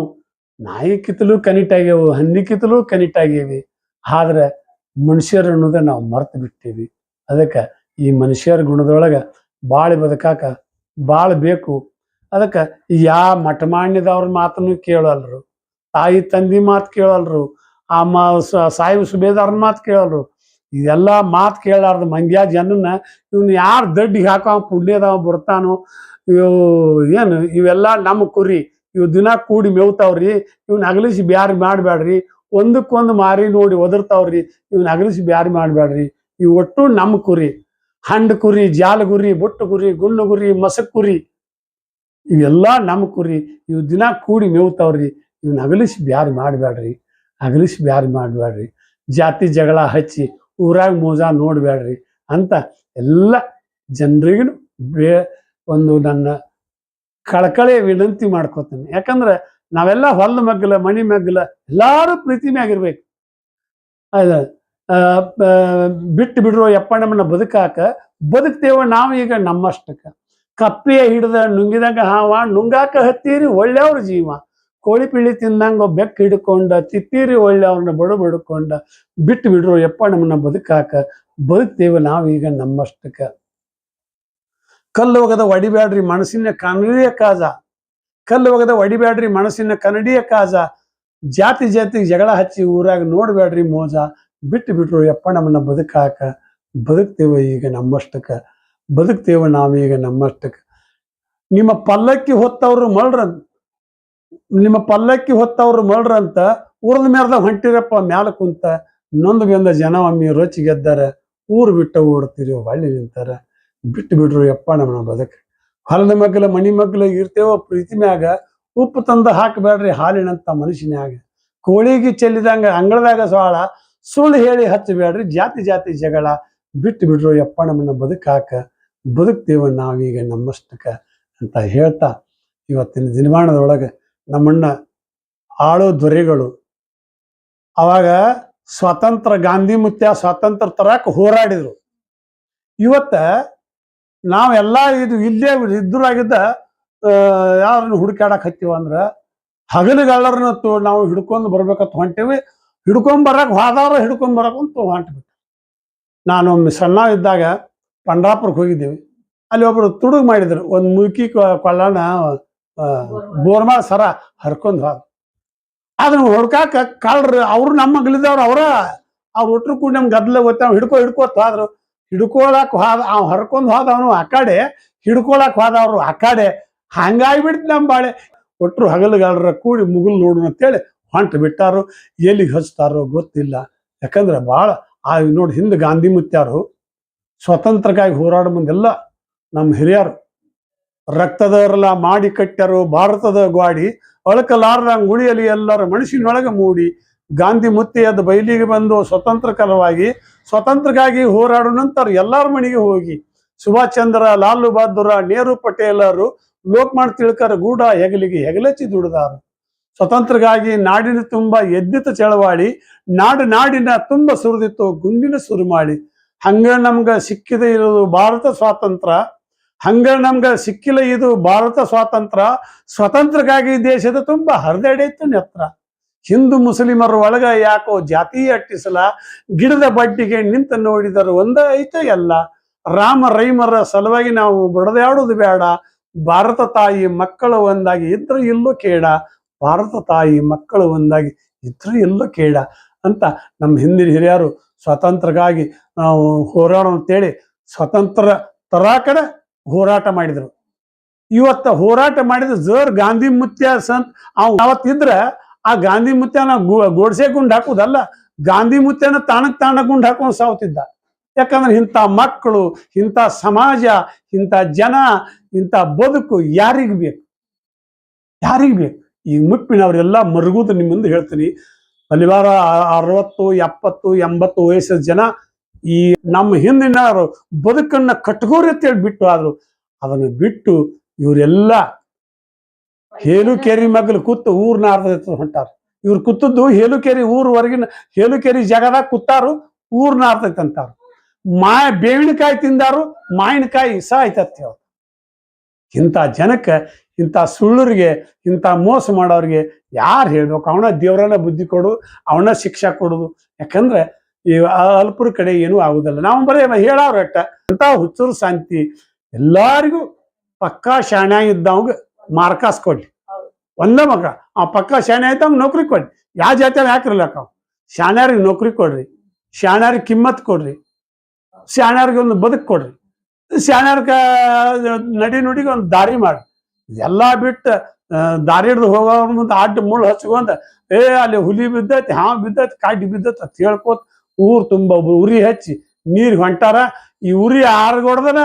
Speaker 2: ನಾಯಿ ಕಿತ್ತಲೂ ಕನಿಟ್ ಆಗ್ಯಾವು ಹಂದಿ ಕಿತ್ತಲೂ ಕನಿಟ್ ಆಗ್ಯಾವಿ ಆದ್ರೆ ಮನುಷ್ಯರು ಅನ್ನೋದ ನಾವು ಮರ್ತು ಬಿಟ್ಟೀವಿ. ಅದಕ್ಕೆ ಈ ಮನುಷ್ಯರ ಗುಣದೊಳಗೆ ಭಾಳ ಬದುಕಾಕ ಭಾಳ ಬೇಕು. ಅದಕ್ಕೆ ಯಾ ಮಠಮಾಣ್ಯದವ್ರ ಮಾತನ್ನು ಕೇಳಲ್ರು, ತಾಯಿ ತಂದಿ ಮಾತು ಕೇಳಲ್ರು, ಆ ಮಾ ಸಾಹಿಬ್ ಸುಬೇದಾರನ ಮಾತು ಕೇಳಲ್ರು ಇದೆಲ್ಲ ಮಾತು ಕೇಳಾರ್ದು ಮಂಗ್ಯ ಜನನ್ನ ಇವನ್ ಯಾರು ದಡ್ಡಿಗೆ ಹಾಕೋ ಪುಣ್ಯದವ ಬರ್ತಾನೋ ಇವು ಏನು, ಇವೆಲ್ಲ ನಮ್ಮ ಕುರಿ. ಇವು ದಿನ ಕೂಡಿ ಮೇವ್ತಾವ್ರಿ, ಇವ್ನ ಅಗಲಿಸಿ ಬ್ಯಾರಿ ಮಾಡಬೇಡ್ರಿ ಒಂದಕ್ಕೊಂದು ಮಾರಿ ನೋಡಿ ಒದರ್ತಾವ್ರಿ, ಇವ್ನ ಅಗಲಿಸಿ ಬ್ಯಾರಿ ಮಾಡಬೇಡ್ರಿ ಇವು ಒಟ್ಟು ನಮ್ಮ ಕುರಿ. ಹಂಡ್ ಕುರಿ, ಜಾಲ ಗುರಿ, ಬೊಟ್ಟು ಕುರಿ ಗುಣ್ಣು ಗುರಿ, ಮಸಕ್ ಕುರಿ ಇವೆಲ್ಲ ನಮ್ಮ ಕುರಿ. ಇವು ದಿನ ಕೂಡಿ ಮೇವ್ತಾವ್ರಿ. ಇವ್ನ ಅಗಲಿಸಿ ಬ್ಯಾರಿ ಮಾಡಬೇಡ್ರಿ ಅಗಲಿಸಿ ಬ್ಯಾರಿ ಮಾಡಬೇಡ್ರಿ ಜಾತಿ ಜಗಳ ಹಚ್ಚಿ ಊರಾಗ ಮೋಜ ನೋಡಬೇಡ್ರಿ ಅಂತ ಎಲ್ಲ ಜನರಿಗೂ ಬೇ ಒಂದು ನನ್ನ ಕಳಕಳೆ ವಿನಂತಿ ಮಾಡ್ಕೋತೇನೆ. ಯಾಕಂದ್ರೆ ನಾವೆಲ್ಲ ಹೊಲದ ಮಗ್ಗಲ ಮಣಿ ಮಗ್ಗಲ ಎಲ್ಲಾರು ಪ್ರೀತಿ ಮ್ಯಾಗಿರ್ಬೇಕು ಅದ ಆ, ಆ, ಬಿಟ್ಟು ಬಿಡ್ರೋ ಯಪ್ಪಣ್ಣಮ್ಮನ ಬದುಕಾಕ ಬದುಕ್ತೇವ ನಾವು ಈಗ ನಮ್ಮಷ್ಟಕ್ಕ. ಕಪ್ಪೆ ಹಿಡ್ದ ನುಂಗಿದಂಗ ಹಾವ ನುಂಗಾಕ ಹತ್ತೀರಿ ಒಳ್ಳೆಯವ್ರ ಜೀವ. ಕೋಳಿ ಪಿಳಿ ತಿಂದಂಗ ಬೆಕ್ಕ ಹಿಡ್ಕೊಂಡ, ತಿತ್ತೀರಿ ಒಳ್ಳೆಯವ್ರನ್ನ ಬಡು ಬಡ್ಕೊಂಡ, ಬಿಟ್ಟು ಬಿಡ್ರು ಬಿಡ್ರೋ ನಮ್ಮನ್ನ ಬದುಕಾಕ, ಬದುಕ್ತೇವೆ ನಾವೀಗ ನಮ್ಮಷ್ಟಕ್ಕ. ಕಲ್ಲು ಹೋಗದ ಒಡಿಬ್ಯಾಡ್ರಿ ಮನಸ್ಸಿನ ಕನ್ನಡಿಯ ಕಾಜ. ಕಲ್ಲು ಹೋಗದ ಒಡಿಬ್ಯಾಡ್ರಿ ಮನಸ್ಸಿನ ಕನ್ನಡಿಯ ಕಾಜ. ಜಾತಿ ಜಾತಿ ಜಗಳ ಹಚ್ಚಿ ಊರಾಗ ನೋಡ್ಬ್ಯಾಡ್ರಿ ಮೋಜ. ಬಿಟ್ಟು ಬಿಟ್ರು ಯಪ್ಪ ನಮ್ಮನ್ನ ಬದುಕಾಕ, ಬದುಕ್ತೇವೆ ಈಗ ನಮ್ಮಷ್ಟಕ್ಕ. ಬದುಕ್ತೇವೆ ನಾವೀಗ ನಮ್ಮಷ್ಟಕ್ಕ. ನಿಮ್ಮ ಪಲ್ಲಕ್ಕಿ ಹೊತ್ತವ್ರು ಮಳ್ರಂತ ನಿಮ್ಮ ಪಲ್ಲಕ್ಕಿ ಹೊತ್ತವ್ರು ಮಳ್ರಂತ ಊರದ ಮೇಲ್ದಾಗ ಹೊಂಟಿರಪ್ಪ, ಮ್ಯಾಲ ಕುಂತ ನೊಂದು ಬೆಂದ ಜನ ಒಮ್ಮೆ ರೊಚ್ಚಿ ಗೆದ್ದಾರ, ಊರು ಬಿಟ್ಟ ಓಡ್ತೀರಿ ಹೊಳ್ಳಿ ನಿಂತಾರ. ಬಿಟ್ಟು ಬಿಡ್ರು ಯಪ್ಪ ನಮ್ಮ ಬದುಕ. ಹೊಲದ ಮಗ್ಲ ಮನಿ ಮಗ್ಲ ಇರ್ತೇವ, ಪ್ರೀತಿ ಮ್ಯಾಗ ಉಪ್ಪು ತಂದು ಹಾಕಬೇಡ್ರಿ ಹಾಲಿನಂತ ಮನುಷ್ಯನಾಗ ಕೋಳಿಗೆ ಚೆಲ್ಲಿದಂಗ ಅಂಗಳದಾಗ ಸೋಳ ಸುಳ್ಳು ಹೇಳಿ ಹಚ್ಚಬೇಡ್ರಿ, ಜಾತಿ ಜಾತಿ ಜಗಳ. ಬಿಟ್ಟು ಬಿಡ್ರು ಯಪ್ಪ ನಮ್ಮನ್ನ ಬದುಕಾಕ ಬದುಕ್ತೇವ ನಾವೀಗ ನಮ್ಮಷ್ಟಕ್ಕ ಅಂತ ಹೇಳ್ತಾ ಇವತ್ತಿನ ದಿನಮಾನದೊಳಗೆ ನಮ್ಮನ್ನ ಆಳೋ ದೊರೆಗಳು. ಅವಾಗ ಸ್ವತಂತ್ರ ಗಾಂಧಿ ಮುತ್ಯ ಸ್ವಾತಂತ್ರ್ಯ ತರಕ ಹೋರಾಡಿದ್ರು. ಇವತ್ತ ನಾವೆಲ್ಲ ಇದು ಇಲ್ಲೇ ಇದ್ರಾಗಿದ್ದ ಯಾರನ್ನು ಹುಡುಕಾಡಕ್ ಹತ್ತೀವ ಅಂದ್ರ ಹಗಲುಗಾಳರನ್ನ ತೋ ನಾವು ಹಿಡ್ಕೊಂಡು ಬರ್ಬೇಕಂತ ಹೊಂಟೇವಿ. ಹಿಡ್ಕೊಂಡ್ ಬರಕ್ ಹೋದವ್ರ ಹಿಡ್ಕೊಂಡ್ ಬರಕ್ ಅಂತ ಹೊಂಟ್ಬಿಟ್ಟು ನಾನು ಒಮ್ಮೆ ಸಣ್ಣ ಇದ್ದಾಗ ಪಂಡ್ರಾಪುರಕ್ಕೆ ಹೋಗಿದ್ದೀವಿ. ಅಲ್ಲಿ ಒಬ್ರು ತುಡುಗು ಮಾಡಿದ್ರು. ಒಂದು ಮುಲ್ಕಿ ಕೊ- ಕೊಳ್ಳನ ಬೋರ್ಮಾ ಸರ ಹರ್ಕೊಂಡ್ ಹೋದ. ಅದನ್ನ ಹುಡ್ಕಾಕ ಕಾಳ್ರ ಅವ್ರು ನಮ್ಮ ಗಲಿದವ್ರು ಅವ್ರ ಅವ್ರು ಒಟ್ರು ಕೂಡ ನಮ್ ಗದ್ಲ ಗೊತ್ತ ಹಿಡ್ಕೊ ಹಿಡ್ಕೋತ ಹೋದ್ರು. ಹಿಡ್ಕೊಳಕ್ ಹೋದ ಅವ್ ಹರ್ಕೊಂಡ್ ಹೋದವನು ಆ ಕಡೆ ಹಿಡ್ಕೊಳಕ್ ಅವರು ಆ ಕಡೆ. ಹಂಗಾಗ್ಬಿಡ್ತು ನಮ್ಮ ಬಾಳೆ. ಒಟ್ರು ಹಗಲುಗಾಲರ ಕೂಡಿ ಮುಗುಲ್ ನೋಡು ಅಂತೇಳಿ ಹೊಂಟು ಬಿಟ್ಟಾರು. ಎಲ್ಲಿಗೆ ಹಚ್ತಾರೋ ಗೊತ್ತಿಲ್ಲ. ಯಾಕಂದ್ರೆ ಭಾಳ ಆ ನೋಡಿ ಹಿಂದೆ ಗಾಂಧಿ ಮುತ್ಯಾರು ಸ್ವತಂತ್ರಕ್ಕಾಗಿ ಹೋರಾಡ ಮುಂದೆಲ್ಲ ನಮ್ಮ ಹಿರಿಯರು. ರಕ್ತದವರೆಲ್ಲ ಮಾಡಿ ಕಟ್ಟರು, ಭಾರತದ ಗ್ವಾಡಿ, ಅಳಕಲಾರದಂಗ್ ಉಳಿಯಲಿ ಎಲ್ಲರ ಮನುಷ್ಯನೊಳಗೆ ಮೂಡಿ, ಗಾಂಧಿ ಮುತ್ತಿಯದ ಬಯಲಿಗೆ ಬಂದು ಸ್ವತಂತ್ರ ಕಲವಾಗಿ ಸ್ವತಂತ್ರಕ್ಕಾಗಿ ಹೋರಾಡೋ ನಂತರ ಎಲ್ಲರ ಮನೆಗೆ ಹೋಗಿ ಸುಭಾಷ್ ಚಂದ್ರ ಲಾಲು ಬಹದ್ದೂರ, ನೆಹರು ಪಟೇಲರು ಲೋಕಮಾನ್ ತಿಳ್ಕರ ಗೂಡ ಹೆಗಲಿಗೆ ಹೆಗಲಚ್ಚಿ ದುಡಿದಾರು. ಸ್ವತಂತ್ರಗಾಗಿ ನಾಡಿನ ತುಂಬ ಎದ್ದಿತ ಚಳವಾಳಿ, ನಾಡು ನಾಡಿನ ತುಂಬ ಸುರಿದಿತ್ತು, ಗುಂಡಿನ ಸುರುಮಾಳಿ. ಹಂಗ ನಮ್ಗ ಸಿಕ್ಕಿದೆ ಇರೋದು ಭಾರತ ಸ್ವಾತಂತ್ರ್ಯ. ಹಂಗ ನಮ್ಗೆ ಸಿಕ್ಕಿಲ್ಲ ಇದು ಭಾರತ ಸ್ವಾತಂತ್ರ್ಯ ಸ್ವತಂತ್ರಕ್ಕಾಗಿ ದೇಶದ ತುಂಬ ಹರಿದಾಡೈತು ನೆತ್ರ. ಹಿಂದೂ ಮುಸ್ಲಿಮರ ಒಳಗ ಯಾಕೋ ಜಾತಿ ಅಟ್ಟಿಸಲ ಗಿಡದ ಬಡ್ಡಿಗೆ ನಿಂತ ನೋಡಿದರು ಒಂದ ಐತೆ ಎಲ್ಲ. ರಾಮ ರೈಮರ ಸಲುವಾಗಿ ನಾವು ಬಡದಾಡೋದು ಬೇಡ. ಭಾರತ ತಾಯಿ ಮಕ್ಕಳು ಒಂದಾಗಿ ಇದ್ರೆ ಇಲ್ಲೂ ಕೇಡ. ಭಾರತ ತಾಯಿ ಮಕ್ಕಳು ಒಂದಾಗಿ ಇದ್ರೆ ಇಲ್ಲೂ ಕೇಡ ಅಂತ ನಮ್ಮ ಹಿಂದಿನ ಹಿರಿಯರು ಸ್ವಾತಂತ್ರ್ಯಕ್ಕಾಗಿ ನಾವು ಹೋರಾಡೋಣ ಅಂತೇಳಿ ಸ್ವತಂತ್ರ ತರಾಕಡೆ ಹೋರಾಟ ಮಾಡಿದ್ರು. ಇವತ್ತ ಹೋರಾಟ ಮಾಡಿದ ಜರ್ ಗಾಂಧಿ ಮುತ್ಯ ಸಂತ, ಅವ್ ಅವತ್ತಿದ್ರ ಆ ಗಾಂಧಿ ಮುತ್ಯನ ಗೋಡ್ಸೆ ಗುಂಡ್ ಹಾಕುದಲ್ಲ, ಗಾಂಧಿ ಮುತ್ಯನ ತಾಣಕ್ ತಾಣ ಗುಂಡ್ ಹಾಕೊಂಡು ಸಾವುತ್ತಿದ್ದ ಯಾಕಂದ್ರೆ ಇಂಥ ಮಕ್ಕಳು, ಇಂಥ ಸಮಾಜ, ಇಂಥ ಜನ, ಇಂಥ ಬದುಕು ಯಾರಿಗ್ ಬೇಕು? ಯಾರಿಗ್ ಬೇಕು? ಈ ಮುಪ್ಪಿನವರೆಲ್ಲ ಮರುಗುದು ನಿಮ್ಮಿಂದ ಮುಂದೆ ಹೇಳ್ತೀನಿ ಅಲ್ಲಿವಾರ ಅರವತ್ತು, ಎಪ್ಪತ್ತು, ಎಂಬತ್ತು ವಯಸ್ಸಿನ ಜನ ಈ ನಮ್ಮ ಹಿಂದಿನ ಬದುಕನ್ನ ಕಟ್ಗೋರಿ ಅಂತೇಳಿ ಬಿಟ್ಟು ಆದ್ರು ಅದನ್ನು ಬಿಟ್ಟು ಇವರೆಲ್ಲ ಹೇಲುಕೆರಿ ಮಗಲು ಕೂತು ಊರ್ನ ಅರ್ಧ ಹೊಂಟಾರ. ಇವ್ರು ಕೂತದ್ದು ಹೇಲುಕೇರಿ ಊರ್ ಹೇಲುಕೇರಿ ಜಾಗದಾಗ ಕೂತಾರು, ಊರ್ನ ಅರ್ಧೈತೆ ಅಂತಾರ ಮಾಯ ಬೇವಿನಕಾಯಿ ತಿಂದಾರು, ಮಾವಿನಕಾಯಿ ಸಾಯ್ತತ್ತೆ ಅವ್ರು ಇಂಥ ಜನಕ್ಕೆ, ಇಂಥ ಸುಳ್ಳರಿಗೆ, ಇಂಥ ಮೋಸ ಮಾಡೋರಿಗೆ ಯಾರು ಹೇಳ್ಬೇಕು? ಅವನ ದೇವರನ್ನ ಬುದ್ಧಿ ಕೊಡು, ಅವನ ಶಿಕ್ಷೆ ಕೊಡುದು. ಯಾಕಂದ್ರೆ ಈ ಅಲ್ಪರ ಕಡೆ ಏನೂ ಆಗುದಿಲ್ಲ ನಾವು ಬರೀ ಹೇಳಾವ್ರ ಅಟ್ಟ ಅಂತ ಹುಚ್ಚರು ಶಾಂತಿ ಎಲ್ಲಾರಿಗೂ ಪಕ್ಕಾ ಶಾಣ್ಯ ಇದ್ದವಂಗ ಮಾರ್ಕಾಸ್ ಕೊಡ್ಲಿ ಒಂದ ಮಗ ಆ ಪಕ್ಕಾ ಶಾಣೆ ಆಯ್ತವಂಗ ನೌಕರಿ ಕೊಡ್ರಿ ಯಾವ ಜಾತಿಯಲ್ಲಿ ಹಾಕಿರ್ಲಕ್ಕ ಅವ್? ಶಾಣ್ಯಾರಿಗೆ ನೌಕರಿ ಕೊಡ್ರಿ. ಶಾಣ್ಯಾರಿಗೆ ಕಿಮ್ಮತ್ ಕೊಡ್ರಿ. ಶಾಣ್ಯಾರಿಗೆ ಒಂದು ಬದುಕು ಕೊಡ್ರಿ. ಶಾಣ್ಯಾರ ಕ ನಡಿ ನುಡಿಗೆ ಒಂದು ದಾರಿ ಮಾಡ್ರಿ. ಎಲ್ಲಾ ಬಿಟ್ಟು ದಾರಿ ಹಿಡ್ದು ಹೋಗೋ ಮುಂದೆ ಅಡ್ಡ ಮುಳ್ಳು ಹಚ್ಕೊಂಡ್ ಏ ಅಲ್ಲಿ ಹುಲಿ ಬಿದ್ದೈತಿ ಹಾವು ಬಿದ್ದೈತಿ ಕಾಡಿ ಬಿದ್ದೈತಿ ಅಂತ ಹೇಳ್ಕೋತ ಊರ್ ತುಂಬ ಉರಿ ಹಚ್ಚಿ ನೀರ್ ಹೊಂಟಾರ, ಈ ಉರಿ ಆರ್ಗೊಡ್ದನ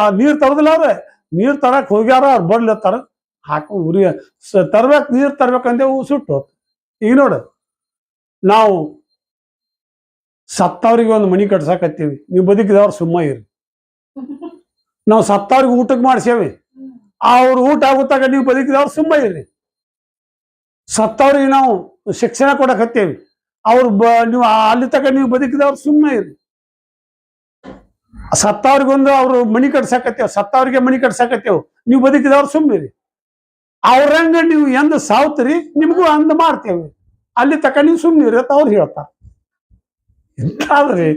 Speaker 2: ಆ ನೀರ್ ತರದಿಲ್ಲ ಅವ್ರ. ನೀರ್ ತರಕ್ ಹೋಗ್ಯಾರ, ಅವ್ರು ಬರ್ಲತ್ತಾರ ಹಾಕು ಉರಿ. ತರ್ಬೇಕ್, ನೀರ್ ತರ್ಬೇಕಂದೆ ಸುಟ್ಟು. ಈಗ ನೋಡು, ನಾವು ಸತ್ತವ್ರಿಗೆ ಒಂದು ಮನಿ ಕಟ್ಸಾಕತ್ತೀವಿ. ನೀವು ಬದುಕಿದವ್ರು ಸುಮ್ಮ ಇರಿ. ನಾವು ಸತ್ತವ್ರಿಗೆ ಊಟಕ್ಕೆ ಮಾಡ್ಸೇವಿ ಅವ್ರ ಊಟ ಆಗುತ್ತಾಗ ನೀವು ಬದುಕಿದವ್ರು ಸುಮ್ಮ ಇರ್ರಿ ಸತ್ತವ್ರಿಗೆ ನಾವು ಶಿಕ್ಷಣ ಕೊಡಕತ್ತೇವಿ. ಅವ್ರು ಬ, ನೀವು ಅಲ್ಲಿ ತಕ ನೀವು ಬದುಕಿದವ್ರು ಸುಮ್ಮನೆ ಇರಿ. ಸತ್ತವ್ರಿಗೊಂದು ಅವರು ಮಣಿ ಕಟ್ಸಾಕತ್ತೇವ್, ಸತ್ತವ್ರಿಗೆ ಮಣಿ ಕಟ್ಸಾಕತ್ತೇವ್, ನೀವು ಬದುಕಿದವ್ರು ಸುಮ್ಮನಿರಿ ಅವ್ರಂಗ ನೀವು ಎಂದ ಸಾವ್ತೀರಿ ನಿಮಗೂ ಅಂದ ಮಾಡ್ತೇವೆ. ಅಲ್ಲಿ ತಕ ನೀವು ಸುಮ್ಮನಿರಿ ಅಂತ ಅವ್ರು ಹೇಳ್ತಾರೆ. ಎಂತಾದ್ರಿ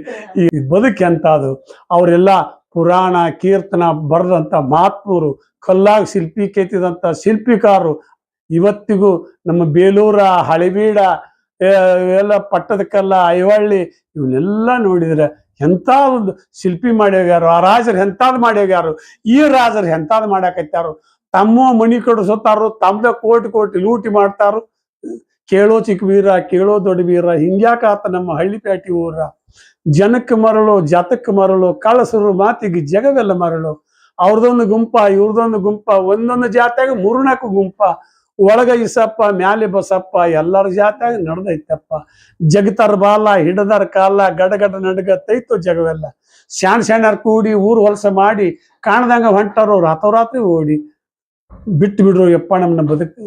Speaker 2: ಈ ಬದುಕಿ ಅದು ಅವರೆಲ್ಲ ಪುರಾಣ, ಕೀರ್ತನ ಬರೆದಂತ ಮಹಾತ್ಮರು, ಕಲ್ಲಾಗ ಶಿಲ್ಪಿ ಕೆತ್ತಿದಂತ ಶಿಲ್ಪಿಕಾರರು, ಇವತ್ತಿಗೂ ನಮ್ಮ ಬೇಲೂರ, ಹಳೆಬೀಡ ಎಲ್ಲ ಪಟ್ಟದ ಕಲ್ಲ ಐವಳ್ಳಿ ಇವನ್ನೆಲ್ಲ ನೋಡಿದ್ರೆ ಎಂತ ಒಂದು ಶಿಲ್ಪಿ ಮಾಡ್ಯಾರು ಆ ರಾಜರು ಎಂತಾದ್ ಮಾಡ್ಯಾರು ಈ ರಾಜರು ಎಂತಾದ್ ಮಾಡಾಕತ್ಯಾರು ತಮ್ಮ ಮಣಿ ಕಡಿಸುತ್ತಾರು ತಮ್ಮದ ಕೋಟಿ ಕೋಟಿ ಲೂಟಿ ಮಾಡ್ತಾರು, ಕೇಳೋ ಚಿಕ್ಕ ವೀರ ಕೇಳೋ ದೊಡ್ಡ ವೀರ ಹಿಂಗ್ಯಾಕ ಆತ ನಮ್ಮ ಪ್ಯಾಟಿ ಊರ, ಜನಕ್ಕೆ ಮರಳು, ಜಾತಕ್ಕೆ ಮರಳು, ಕಳಸರು ಮಾತಿಗೆ ಜಗವೆಲ್ಲ ಮರಳು, ಅವ್ರದೊಂದು ಗುಂಪ, ಇವ್ರದೊಂದು ಗುಂಪ, ಒಂದೊಂದು ಜಾತಿಯಾಗ ಮೂರ್ನಾಲ್ಕು ಗುಂಪ ಒಳಗ ಇಸಪ್ಪ ಮ್ಯಾಲೆ ಬಸಪ್ಪ, ಎಲ್ಲರ ಜಾತ್ಯಾಗ ನಡೆದೈತಪ್ಪ. ಜಗತಾರ ಬಾಲ, ಹಿಡದಾರ ಕಾಲ, ಗಡಗಡ ನಡಗತ್ತೈತು ಜಗವೆಲ್ಲ. ಶಾಣ್ ಶಾಣ್ಯಾರ ಕೂಡಿ ಊರು ಹೊಲಸ ಮಾಡಿ ಕಾಣದಂಗ ಹೊಂಟರು ರಾತ್ರೋರಾತ್ರಿ ಓಡಿ. ಬಿಟ್ಟು ಬಿಡ್ರು, ಯಪ್ಪ ನಮ್ಮನ್ನ ಬದುಕು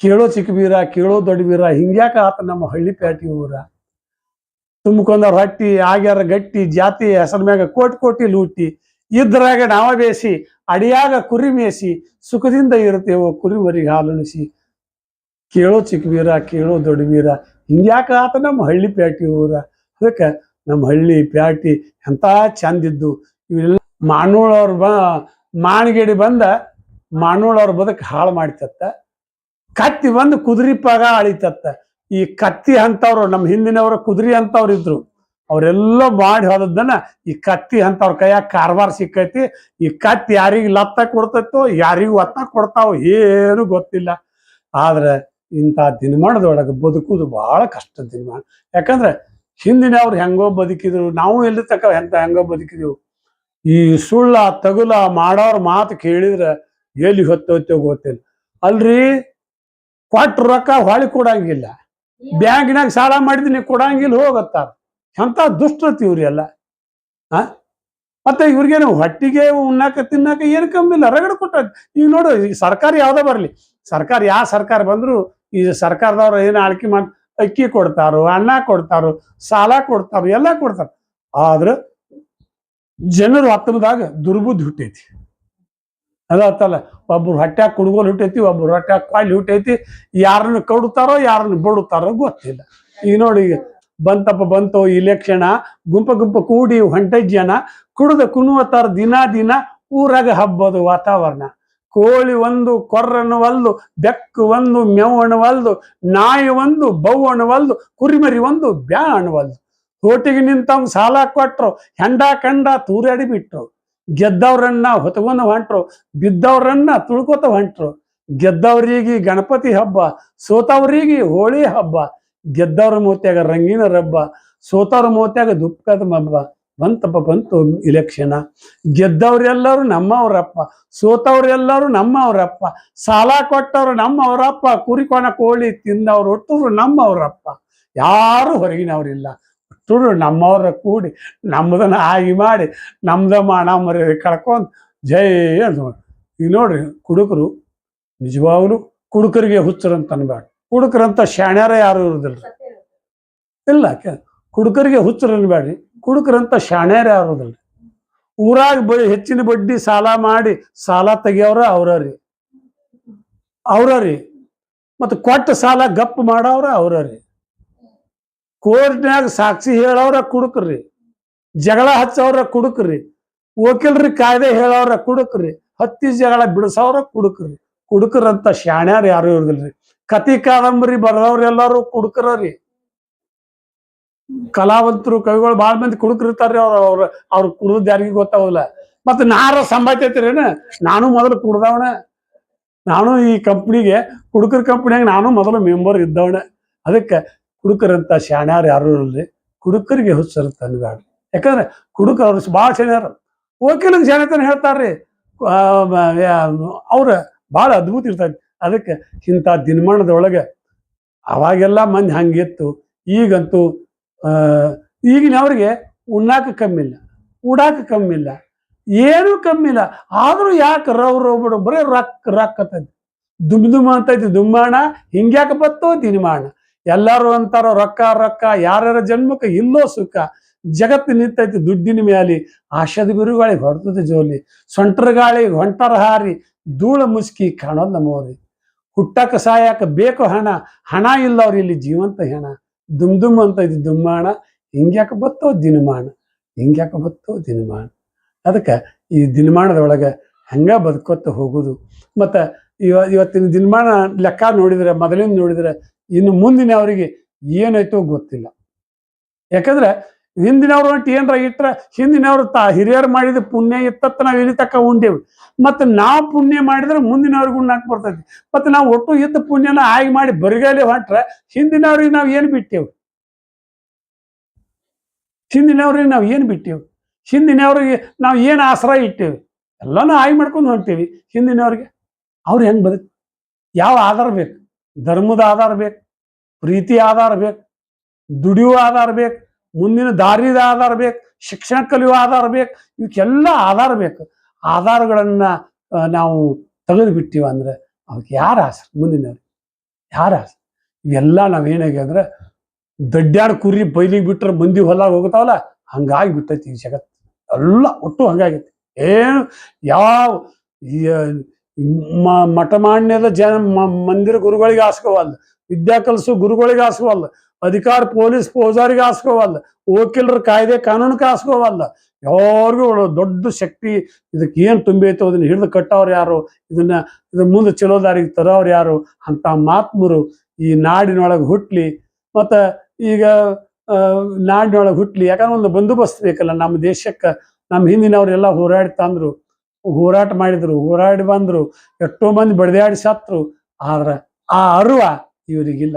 Speaker 2: ಕೇಳೋ ಚಿಕ್ಕಬೀರ, ಕೇಳೋ ದೊಡ್ಡಬೀರ, ಹಿಂಗ್ಯಾಕ ಆತ ನಮ್ಮ ಹಳ್ಳಿ ಪ್ಯಾಟಿ ಊರ. ತುಂಬಿಕೊಂಡವ್ರ ರಟ್ಟಿ, ಆಗ್ಯಾರ ಗಟ್ಟಿ, ಜಾತಿ ಹೆಸರ ಮ್ಯಾಗ ಕೋಟಿ ಕೋಟಿ ಲೂಟಿ. ಇದ್ರಾಗ ನಾವ ಬೇಸಿ ಅಡಿಯಾಗ ಕುರಿ ಮೇಸಿ ಸುಖದಿಂದ ಇರುತ್ತೇವೋ ಕುರಿ ಮರಿಗೆ ಹಾಲುಣಿಸಿ ಕೇಳೋ ಚಿಕ್ಕ ವೀರ, ಕೇಳೋ ದೊಡ್ಡ ವೀರ, ಹಿಂಗ್ಯಾಕ ಆತ ನಮ್ಮ ಹಳ್ಳಿ ಪ್ಯಾಟಿ ಊರ. ಅದಕ್ಕೆ ನಮ್ಮ ಹಳ್ಳಿ ಪ್ಯಾಟಿ ಎಂತ ಚಂದಿದ್ದು ಇವೆಲ್ಲ ಮಾನೂಳವ್ರ ಬ, ಮಾಣಗೆಡಿ ಬಂದ ಮಾನೂಳವ್ರ ಬದಕ್ ಹಾಳು ಮಾಡ್ತತ್ತ. ಕತ್ತಿ ಬಂದು ಕುದುರಿ ಪಾಗ ಅಳಿತತ್ತ. ಈ ಕತ್ತಿ ಅಂತವ್ರು, ನಮ್ಮ ಹಿಂದಿನವರು ಕುದುರಿ ಅಂತವ್ರು ಇದ್ರು ಅವರೆಲ್ಲ ಮಾಡಿ ಹೋದದ್ದನ್ನ ಈ ಕತ್ತಿ ಅಂತ ಅವ್ರ ಕೈಯಾಗ ಕಾರವಾರ ಸಿಕ್ಕೈತಿ. ಈ ಕತ್ತಿ ಯಾರಿಗ ಲತ್ತ ಕೊಡ್ತೈತೋ ಯಾರಿಗೂ ಒತ್ತ ಕೊಡ್ತಾವ ಏನು ಗೊತ್ತಿಲ್ಲ. ಆದ್ರೆ ಇಂಥ ದಿನಮಾನದೊಳಗೆ ಬದುಕುದು ಬಹಳ ಕಷ್ಟ ದಿನಮಾನ. ಯಾಕಂದ್ರೆ ಹಿಂದಿನ ಅವ್ರು ಹೆಂಗೋ ಬದುಕಿದ್ರು ನಾವು ಎಲ್ಲಿ ತಕ್ಕ ಎಂತ ಹೆಂಗೋ ಬದುಕಿದೆವು. ಈ ಸುಳ್ಳ ತಗುಲ ಮಾಡೋರ್ ಮಾತು ಕೇಳಿದ್ರೆ ಎಲ್ಲಿ ಹೊತ್ತೋತ್ತೋ ಗೊತ್ತಿಲ್ಲ. ಅಲ್ರಿ ಕೊಟ್ಟು ರೊಕ್ಕ ಹೊಳಿ ಕೊಡಂಗಿಲ್ಲ. ಬ್ಯಾಂಕ್ನಾಗ ಸಾಲ ಮಾಡಿದ್ನಿ ಕೊಡಂಗಿಲ್ಲ ಹೋಗತ್ತಾರ. ಎಂತ ದುಷ್ಟತಿ ಇವ್ರಿ ಎಲ್ಲ. ಆ? ಮತ್ತೆ ಇವ್ರಿಗೇನು ಹೊಟ್ಟಿಗೆ ಉಣ್ಣಾಕ, ತಿನ್ನಾಕ ಏನು ಕಮ್ಮಿ ಇಲ್ಲ. ರಗಡ ಕೊಟ್ಟ, ಈಗ ನೋಡು, ಈ ಸರ್ಕಾರ ಯಾವ್ದೋ ಬರಲಿ. ಸರ್ಕಾರ, ಯಾವ ಸರ್ಕಾರ ಬಂದ್ರು ಈ ಸರ್ಕಾರದವ್ರು ಏನು ಆಳ್ಕೆ ಮಾಡಿ, ಅಕ್ಕಿ ಕೊಡ್ತಾರೋ, ಅನ್ನ ಕೊಡ್ತಾರೋ, ಸಾಲ ಕೊಡ್ತಾರೋ, ಎಲ್ಲ ಕೊಡ್ತಾರ. ಆದ್ರೆ ಜನರು ಹತ್ತಿರದಾಗ ದುರ್ಬುದ್ಧಿ ಹುಟ್ಟೈತಿ. ಅದಾತಲ್ಲ ಒಬ್ರು ಹೊಟ್ಯಾಗ ಕುಡ್ಗೋಲ್ ಹುಟ್ಟೈತಿ, ಒಬ್ರು ಹೊಟ್ಯಾಗ ಕ್ವಾಲಿ ಹುಟ್ಟೈತಿ. ಯಾರನ್ನ ಕೊಡುತ್ತಾರೋ ಯಾರನ್ನ ಬಡುತ್ತಾರೋ ಗೊತ್ತಿಲ್ಲ. ಈಗ ನೋಡಿ ಬಂತಪ್ಪ, ಬಂತು ಇಲೆಕ್ಷನ್ ಗುಂಪ ಗುಂಪ ಕೂಡಿ ಹೊಂಟಜ್ಜನ ಜನ. ಕುಡ್ದ ಕುಣುವತ್ತಾರ ದಿನ ದಿನ ಊರಾಗ ಹಬ್ಬದು ವಾತಾವರಣ. ಕೋಳಿ ಒಂದು ಕೊರ್ರನವಲ್ದು ಬೆಕ್ಕು ಒಂದು ಮೆವಣವಲ್ದು ನಾಯಿ ಒಂದು ಬವ್ವಣವಲ್ದು ಕುರಿಮರಿ ಒಂದು ಬ್ಯಾ ಒಲ್ದು. ತೋಟಿಗೆ ನಿಂತವ್ ಸಾಲ ಕೊಟ್ರು, ಹೆಂಡ ಕಂಡ ತೂರಾಡಿ ಬಿಟ್ರು. ಗೆದ್ದವ್ರನ್ನ ಹೊತ್ಕೊಂಡು ಹೊಂಟ್ರು, ಬಿದ್ದವ್ರನ್ನ ತುಳ್ಕೊತ ಹೊಂಟ್ರು. ಗೆದ್ದವ್ರಿಗೆ ಗಣಪತಿ ಹಬ್ಬ, ಸೋತವ್ರಿಗೆ ಹೋಳಿ ಹಬ್ಬ ಗೆದ್ದವ್ರ ಮೂತ್ಯಾಗ ರಂಗಿನ ರಬ್ಬ, ಸೋತವ್ರ ಮೂತ್ಯಾಗ ದುಃಖದ ಮಬ್ಬ, ಬಂತಪ್ಪ ಬಂತು ಇಲೆಕ್ಷನ್ ಗೆದ್ದವ್ರೆಲ್ಲರೂ ನಮ್ಮವ್ರಪ್ಪ, ಸೋತವ್ರೆಲ್ಲರೂ ನಮ್ಮವ್ರಪ್ಪ, ಸಾಲ ಕೊಟ್ಟವ್ರು ನಮ್ಮವ್ರಪ್ಪ ಕುರಿಕೋಣ ಕೋಳಿ ತಿಂದವ್ರು ಒಟ್ಟರು ನಮ್ಮವ್ರಪ್ಪ. ಯಾರು ಹೊರಗಿನವ್ರಿಲ್ಲ. ಒಟ್ಟರು ನಮ್ಮವ್ರ ಕೂಡಿ ನಮ್ಮದನ್ನ ಆಗಿ ಮಾಡಿ ನಮ್ದ ಮಾನ ಕಳ್ಕೊಂಡು ಜೈ ಅಂತ. ಈಗ ನೋಡ್ರಿ, ಕುಡುಕರು ನಿಜವಾಗ್ಲು ಕುಡುಕರಿಗೆ ಹುಚ್ಚರಂತ ಅನ್ಬೇಡ ಕುಡುಕರಂತ ಶಾಣ್ಯಾರ ಯಾರು ಇರುದಿಲ್ಲ. ಇಲ್ಲ ಕುಡುಕರಿಗೆ ಹುಚ್ಚರು ಬೇಡ್ರಿ. ಕುಡುಕರಂತ ಶಾಣ್ಯಾರ ಯಾರು ಇರುದಿಲ್ಲ. ಊರಾಗ ಬ ಹೆಚ್ಚಿನ ಬಡ್ಡಿ ಸಾಲ ಮಾಡಿ ಸಾಲ ತೆಗಿಯವ್ರ ಅವ್ರ ರೀ. ಅವ್ರ ರೀ. ಮತ್ತು ಕೊಟ್ಟ ಸಾಲ ಗಪ್ ಮಾಡವ್ರ ಅವ್ರ ರೀ. ಕೋರ್ಟ್ನ್ಯಾಗ ಸಾಕ್ಷಿ ಹೇಳವ್ರ ಕುಡುಕ್ರಿ ಜಗಳ ಹಚ್ಚವ್ರ ಕುಡುಕ್ರಿ ವಕೀಲ್ರಿ ಕಾಯ್ದೆ ಹೇಳವ್ರ ಕುಡುಕ್ರಿ ಹತ್ತಿ ಜಗಳ ಬಿಡಿಸವ್ರ ಕುಡುಕ್ರಿ ಕುಡುಕರಂತ ಶಾಣ್ಯಾರ ಯಾರು ಇರುದಿಲ್ರಿ ಕತಿ ಕಾದಂಬರಿ ಬರೆದವ್ರ ಎಲ್ಲಾರು ಕುಡುಕರ ರೀ. ಕಲಾವಂತರು, ಕವಿಗಳು ಬಾಳ ಮಂದಿ ಕುಡುಕರಿರ್ತಾರ್ರಿ ಅವ್ರ ಅವ್ರ ಅವ್ರ ಕುಡಿದ್ ಯಾರಿಗೂ ಗೊತ್ತಾಗಲ್ಲ ಮತ್ತೆ ನಾರ ಸಂಬಾಯ್ತೈತಿರೇನ ನಾನು ಮೊದಲು ಕುಡ್ದವಣ ನಾನು ಈ ಕಂಪ್ನಿಗೆ, ಕುಡುಕರ್ ಕಂಪ್ನಿಯಾಗ ನಾನು ಮೊದಲು ಮೆಂಬರ್ ಇದ್ದವಣ ಅದಕ್ಕೆ ಕುಡುಕರಂತ ಶಾಣ್ಯಾರು ಯಾರು ಇರಲಿ ಕುಡುಕರಿಗೆ ಹುಚ್ಚರುತ್ತೆ ಅನ್ಬೇಡ ಯಾಕಂದ್ರೆ ಕುಡುಕ ಅವ್ರು ಭಾಳ ಶಾಣ್ಯಾರ. ನಂಗೆ ಶಾಣ್ಯತನ ಹೇಳ್ತಾರ್ರಿ. ಅವ್ರ ಭಾಳ ಅದ್ಭುತ ಇರ್ತೈತಿ. ಅದಕ್ಕೆ ಇಂಥ ದಿನಮಾನದೊಳಗೆ ಅವಾಗೆಲ್ಲ ಮಂದಿ ಹಂಗಿತ್ತು. ಈಗಂತೂ ಈಗಿನವ್ರಿಗೆ ಉಣ್ಣಾಕ ಕಮ್ಮಿ ಇಲ್ಲ ಉಡಾಕ ಕಮ್ಮಿ ಇಲ್ಲ ಏನೂ ಕಮ್ಮಿ ಇಲ್ಲ ಆದರೂ ಯಾಕೆ ರವ್ ರವ್ ಬಿಡು, ಬರೀ ರಕ್ ರಕ್ ಅಂತೈತಿ ದುಮ್ ದುಮ್ ಅಂತೈತಿ, ದುಮ್ಮಾಣ ಹಿಂಗ್ಯಾಕೆ ಬತ್ತೋ ದಿನಮಾಣ. ಎಲ್ಲಾರು ಅಂತಾರೋ, ರೊಕ್ಕ ರೊಕ್ಕ, ಯಾರ್ಯಾರ ಜನ್ಮಕ್ಕೆ ಇಲ್ಲೋ ಸುಖ, ಜಗತ್ತು ನಿಂತೈತಿ ದುಡ್ಡಿನ ಮ್ಯಾಲಿ. ಆಶದ ಬಿರುಗಾಳಿಗೆ ಹೊಡ್ತದೆ ಜೋಲಿ ಸೊಂಟ್ರ ಗಾಳಿ ಹೊಂಟರ ಹಾರಿ, ಧೂಳ ಮುಸ್ಕಿ ಕಾಣೋದು ನಮ್ಮವ್ರಿ ಹುಟ್ಟಕ ಸಾಯಕ ಬೇಕು ಹಣ ಹಣ ಇಲ್ಲ ಅವ್ರು ಇಲ್ಲಿ ಜೀವಂತ ಹೆಣ. ದುಮ್ ದುಮ್ ಅಂತ ಇದು ದುಮ್ಮಾಣ ಹಿಂಗ್ಯಾಕೆ ಬತ್ತೋ ದಿನಮಾನ ಹಿಂಗ್ಯಾಕೆ ಬತ್ತೋ ದಿನಮಾನ ಅದಕ್ಕೆ ಈ ದಿನಮಾನದೊಳಗೆ ಹಂಗ ಬದುಕೋತ ಹೋಗುದು. ಮತ್ತು ಇವ, ಇವತ್ತಿನ ದಿನಮಾನ ಲೆಕ್ಕ ನೋಡಿದ್ರೆ, ಮೊದಲಿಂದ ನೋಡಿದ್ರೆ ಇನ್ನು ಮುಂದಿನ ಅವರಿಗೆ ಏನಾಯ್ತೋ ಗೊತ್ತಿಲ್ಲ. ಯಾಕಂದ್ರೆ ಹಿಂದಿನವ್ರು ಹೊಂಟು ಏನರ ಇಟ್ರ ಹಿಂದಿನವ್ರು ತಾ ಹಿರಿಯರು ಮಾಡಿದ ಪುಣ್ಯ ಇತ್ತತ್ತ ನಾವು ಇಲ್ಲಿ ತಕ್ಕ ಉಂಡೇವಿ. ಮತ್ತು ನಾವು ಪುಣ್ಯ ಮಾಡಿದ್ರೆ ಮುಂದಿನವ್ರಿಗೆ ಉಣ್ಣಾಕ್ ಬರ್ತೈತಿ. ಮತ್ತು ನಾವು ಒಟ್ಟು ಇದ್ದ ಪುಣ್ಯನ ಆಗಿ ಮಾಡಿ ಬರಿಗಾಲಿ ಹೊಂಟ್ರ ಹಿಂದಿನವ್ರಿಗೆ ನಾವು ಏನು ಬಿಟ್ಟೇವು? ಹಿಂದಿನವ್ರಿಗೆ ನಾವು ಏನು ಬಿಟ್ಟೇವು? ಹಿಂದಿನವ್ರಿಗೆ ನಾವು ಏನು ಆಶ್ರಯ ಇಟ್ಟೇವಿ? ಎಲ್ಲನೂ ಆಯ್ ಮಾಡ್ಕೊಂಡು ಹೊಂಟೇವಿ. ಹಿಂದಿನವ್ರಿಗೆ ಅವ್ರು ಹೆಂಗ್ ಬದುಕು? ಯಾವ ಆಧಾರ ಬೇಕು? ಧರ್ಮದ ಆಧಾರ ಬೇಕು? ಪ್ರೀತಿ ಆಧಾರ ಬೇಕು? ದುಡಿಯುವ ಆಧಾರ ಬೇಕು? ಮುಂದಿನ ದಾರಿದ ಆಧಾರ ಬೇಕು, ಶಿಕ್ಷಣ ಕಲಿಯುವ ಆಧಾರ ಬೇಕು, ಇವಕ್ಕೆಲ್ಲ ಆಧಾರ ಬೇಕು. ಆಧಾರಗಳನ್ನ ನಾವು ತೆಗೆದು ಬಿಟ್ಟಿವ ಅಂದ್ರೆ ಅವಕ್ಕೆ ಯಾರ ಆಸೆ? ಮುಂದಿನವ್ರು. ಯಾರ ಆಸೆ? ಇವೆಲ್ಲ ನಾವೇನಾಗಿ ಅಂದ್ರೆ ದಡ್ಡ್ಯಾಡ ಕುರಿ ಬೈಲಿಗೆ ಬಿಟ್ರೆ ಮಂದಿ ಹೊಲ ಹೋಗ್ತಾವಲ್ಲ, ಹಂಗಾಗಿ ಬಿಟ್ಟೈತಿ ಈ ಜಗತ್ತು. ಎಲ್ಲ ಒಟ್ಟು ಹಂಗಾಗೈತಿ. ಏನು ಯಾವ ಮಠಮಾನ್ಯದ ಜನ ಮಂದಿರ ಗುರುಗಳಿಗೆ ಆಸ್ಕೋವಲ್ಲ ವಿದ್ಯಾ ಕಲಸು ಗುರುಗಳಿಗೆ ಆಸ್ಕೋವಲ್ಲ ಅಧಿಕಾರ ಪೊಲೀಸ್ ಫೌಜಾರಿಗೆ ಹಾಸ್ಕೋವಲ್ಲ ವಕೀಲರ ಕಾಯ್ದೆ ಕಾನೂನಿಗೆ ಹಾಸ್ಕೋವಲ್ಲ ಯಾರಿಗೂ ದೊಡ್ಡ ಶಕ್ತಿ ಇದಕ್ಕೆ ಏನು ತುಂಬೈತೋ ಅದನ್ನ ಹಿಡಿದು ಕಟ್ಟವ್ರು ಯಾರು? ಇದನ್ನ ಇದ್ರ ಮುಂದೆ ಚಲೋ ದಾರಿಗೆ ತರೋರು ಯಾರು? ಅಂತ ಮಾತ್ಮರು ಈ ನಾಡಿನೊಳಗೆ ಹುಟ್ಲಿ, ಮತ್ತು ಈಗ ನಾಡಿನೊಳಗೆ ಹುಟ್ಲಿ. ಯಾಕಂದ್ರೆ ಒಂದು ಬಂದೋಬಸ್ತ್ ಬೇಕಲ್ಲ ನಮ್ಮ ದೇಶಕ್ಕೆ. ನಮ್ಮ ಹಿಂದಿನವರೆಲ್ಲ ಹೋರಾಡಿ ತಂದ್ರು. ಹೋರಾಟ ಮಾಡಿದ್ರು, ಹೋರಾಡಿ ಬಂದರು. ಎಷ್ಟೋ ಮಂದಿ ಬಡ್ದಾಡಿ ಸತ್ರು ಆದ್ರೆ ಆ ಅರಿವ ಇವರಿಗಿಲ್ಲ.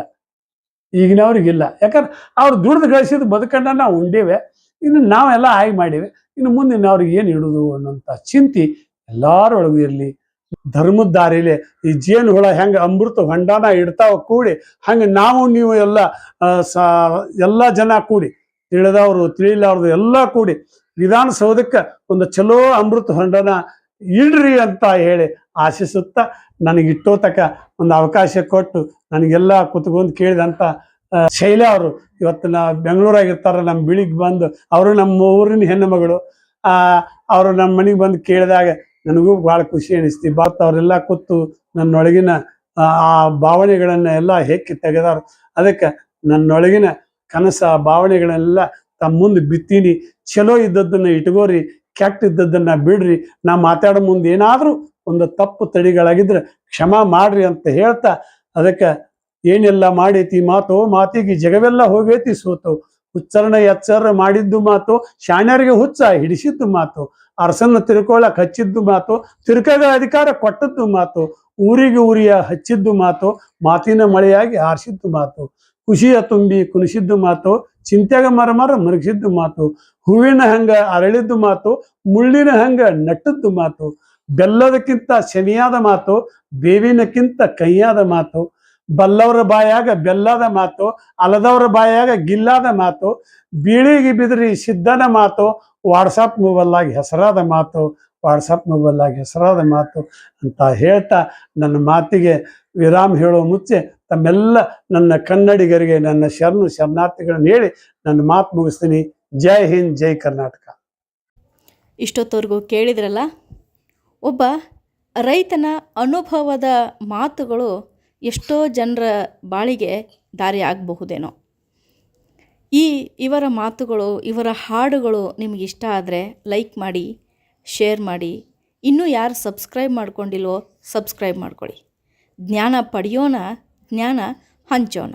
Speaker 2: ಈಗಿನವ್ರಿಗಿಲ್ಲ. ಯಾಕಂದ್ರೆ ಅವ್ರು ದುಡ್ದು ಗಳಿಸಿದ ಬದುಕನ್ನ ನಾವು ಉಂಡೇವೆ, ಇನ್ನು ನಾವೆಲ್ಲ ಆಯ್ ಮಾಡಿವೆ. ಇನ್ನು ಮುಂದಿನವ್ರಿಗೆ ಏನು ಇಡುದು ಅನ್ನೋಂಥ ಚಿಂತೆ ಎಲ್ಲಾರೊಳಗೂ ಇರಲಿ. ಧರ್ಮದ ದಾರಿಲಿ ಈ ಜೇನು ಹುಳ ಹೆಂಗೆ ಅಮೃತ ಹೊಂಡಾನ ಇಡ್ತಾವ ಕೂಡಿ, ಹಂಗೆ ನಾವು ನೀವು ಎಲ್ಲ ಎಲ್ಲ ಜನ ಕೂಡಿ, ತಿಳಿದವರು, ತಿಳಿಲಾರ್ದು ಎಲ್ಲ ಕೂಡಿ ವಿಧಾನಸೌಧಕ್ಕೆ ಒಂದು ಚಲೋ ಅಮೃತ ಹೊಂಡನ ಇಡ್ರಿ ಅಂತ ಹೇಳಿ ಆಶಿಸುತ್ತಾ ನನಗೆ ಇಟ್ಟೋ ತಕ ಒಂದು ಅವಕಾಶ ಕೊಟ್ಟು ನನಗೆಲ್ಲ ಕುತ್ಕೊಂಡು ಕೇಳಿದಂಥ ಶೈಲಿ ಅವರು. ಇವತ್ತು ನಾ ಬೆಂಗಳೂರಾಗಿರ್ತಾರೆ ನಮ್ಮ ಬಿಳಿಗೆ ಬಂದು ಅವರು ನಮ್ಮ ಊರಿನ ಹೆಣ್ಣು ಮಗಳು ಆ, ಅವರು ನಮ್ಮ ಮನೆಗೆ ಬಂದು ಕೇಳಿದಾಗ ನನಗೂ ಭಾಳ ಖುಷಿ ಅನಿಸ್ತಿ. ಬಾತ್ ಅವರೆಲ್ಲ ಕೂತು ನನ್ನೊಳಗಿನ, ಆ ಭಾವನೆಗಳನ್ನ ಎಲ್ಲ ಹೆಕ್ಕಿ ತೆಗೆದಾರು. ಅದಕ್ಕೆ ನನ್ನೊಳಗಿನ ಕನಸ ಭಾವನೆಗಳನ್ನೆಲ್ಲ ತಮ್ಮ ಮುಂದೆ ಬಿತ್ತೀನಿ. ಚಲೋ ಇದ್ದದ್ದನ್ನ ಇಟ್ಕೋರಿ, ಕೆಟ್ಟ ಇದ್ದದ್ದನ್ನ ಬಿಡ್ರಿ. ನಾ ಮಾತಾಡೋ ಮುಂದೆ ಏನಾದರೂ ಒಂದು ತಪ್ಪು ತಡಿಗಳಾಗಿದ್ರೆ ಕ್ಷಮ ಮಾಡ್ರಿ ಅಂತ ಹೇಳ್ತಾ ಅದಕ್ಕೆ ಏನೆಲ್ಲ ಮಾಡೈತಿ ಮಾತು ಮಾತಿಗೆ ಜಗವೆಲ್ಲ ಹೋಗೈತಿ ಸೋತು. ಉಚ್ಚಾರಣೆ ಎಚ್ಚರ ಮಾಡಿದ್ದು ಮಾತು, ಶಾಣ್ಯರಿಗೆ ಹುಚ್ಚ ಹಿಡಿಸಿದ್ದು ಮಾತು, ಅರಸನ್ನ ತಿರ್ಕೊಳ್ಳಕ್ ಹಚ್ಚಿದ್ದು ಮಾತು ತಿರ್ಕದ ಅಧಿಕಾರ ಕೊಟ್ಟದ್ದು ಮಾತು, ಊರಿಗೆ ಊರಿಯ ಹಚ್ಚಿದ್ದು ಮಾತು, ಮಾತಿನ ಮಳೆಯಾಗಿ ಆರಿಸಿದ್ದು ಮಾತು ಖುಷಿಯ ತುಂಬಿ ಕುಣಿಸಿದ್ದು ಮಾತು, ಚಿಂತೆಗ ಮರಮರ ಮರಗಿಸಿದ್ದು ಮಾತು, ಹೂವಿನ ಹಂಗ ಅರಳಿದ್ದು ಮಾತು, ಮುಳ್ಳಿನ ಹಂಗ ನಟ್ಟದ್ದು ಮಾತು ಬೆಲ್ಲದಕ್ಕಿಂತ ಶನಿಯಾದ ಮಾತು, ಬೇವಿನಕ್ಕಿಂತ ಕೈಯಾದ ಮಾತು, ಬಲ್ಲವರ ಬಾಯಾಗ ಬೆಲ್ಲದ ಮಾತು, ಅಲದವರ ಬಾಯಾಗ ಗಿಲ್ಲಾದ ಮಾತು, ಬೀಳಿಗೆ ಬಿದ್ರಿ ಸಿದ್ಧನ ಮಾತು, ವಾಟ್ಸಪ್ ಮೊಬೈಲಾಗಿ ಹೆಸರಾದ ಮಾತು, ವಾಟ್ಸಪ್ ಮೊಬೈಲಾಗಿ ಹೆಸರಾದ ಮಾತು ಅಂತ ಹೇಳ್ತಾ ನನ್ನ ಮಾತಿಗೆ ವಿರಾಮ ಹೇಳೋ ಮುಂಚೆ ತಮ್ಮೆಲ್ಲ ನನ್ನ ಕನ್ನಡಿಗರಿಗೆ, ನನ್ನ ಶರಣು ಶರಣಾರ್ಥಿಗಳನ್ನ ಹೇಳಿ ನನ್ನ ಮಾತು ಮುಗಿಸ್ತೀನಿ. ಜೈ ಹಿಂದ್, ಜೈ ಕರ್ನಾಟಕ.
Speaker 1: ಇಷ್ಟೊತ್ತವರೆಗೂ ಕೇಳಿದ್ರಲ್ಲ? ಒಬ್ಬ ರೈತನ ಅನುಭವದ ಮಾತುಗಳು ಎಷ್ಟೋ ಜನರ ಬಾಳಿಗೆ ದಾರಿ ಆಗಬಹುದೇನೋ. ಈ ಇವರ ಮಾತುಗಳು, ಇವರ ಹಾಡುಗಳು ನಿಮಗೆ ಇಷ್ಟ ಆದರೆ ಲೈಕ್ ಮಾಡಿ, ಶೇರ್ ಮಾಡಿ. ಇನ್ನೂ ಯಾರು ಸಬ್ಸ್ಕ್ರೈಬ್ ಮಾಡ್ಕೊಂಡಿಲ್ವೋ ಸಬ್ಸ್ಕ್ರೈಬ್ ಮಾಡ್ಕೊಳ್ಳಿ. ಜ್ಞಾನ ಪಡೆಯೋಣ, ಜ್ಞಾನ ಹಂಚೋಣ.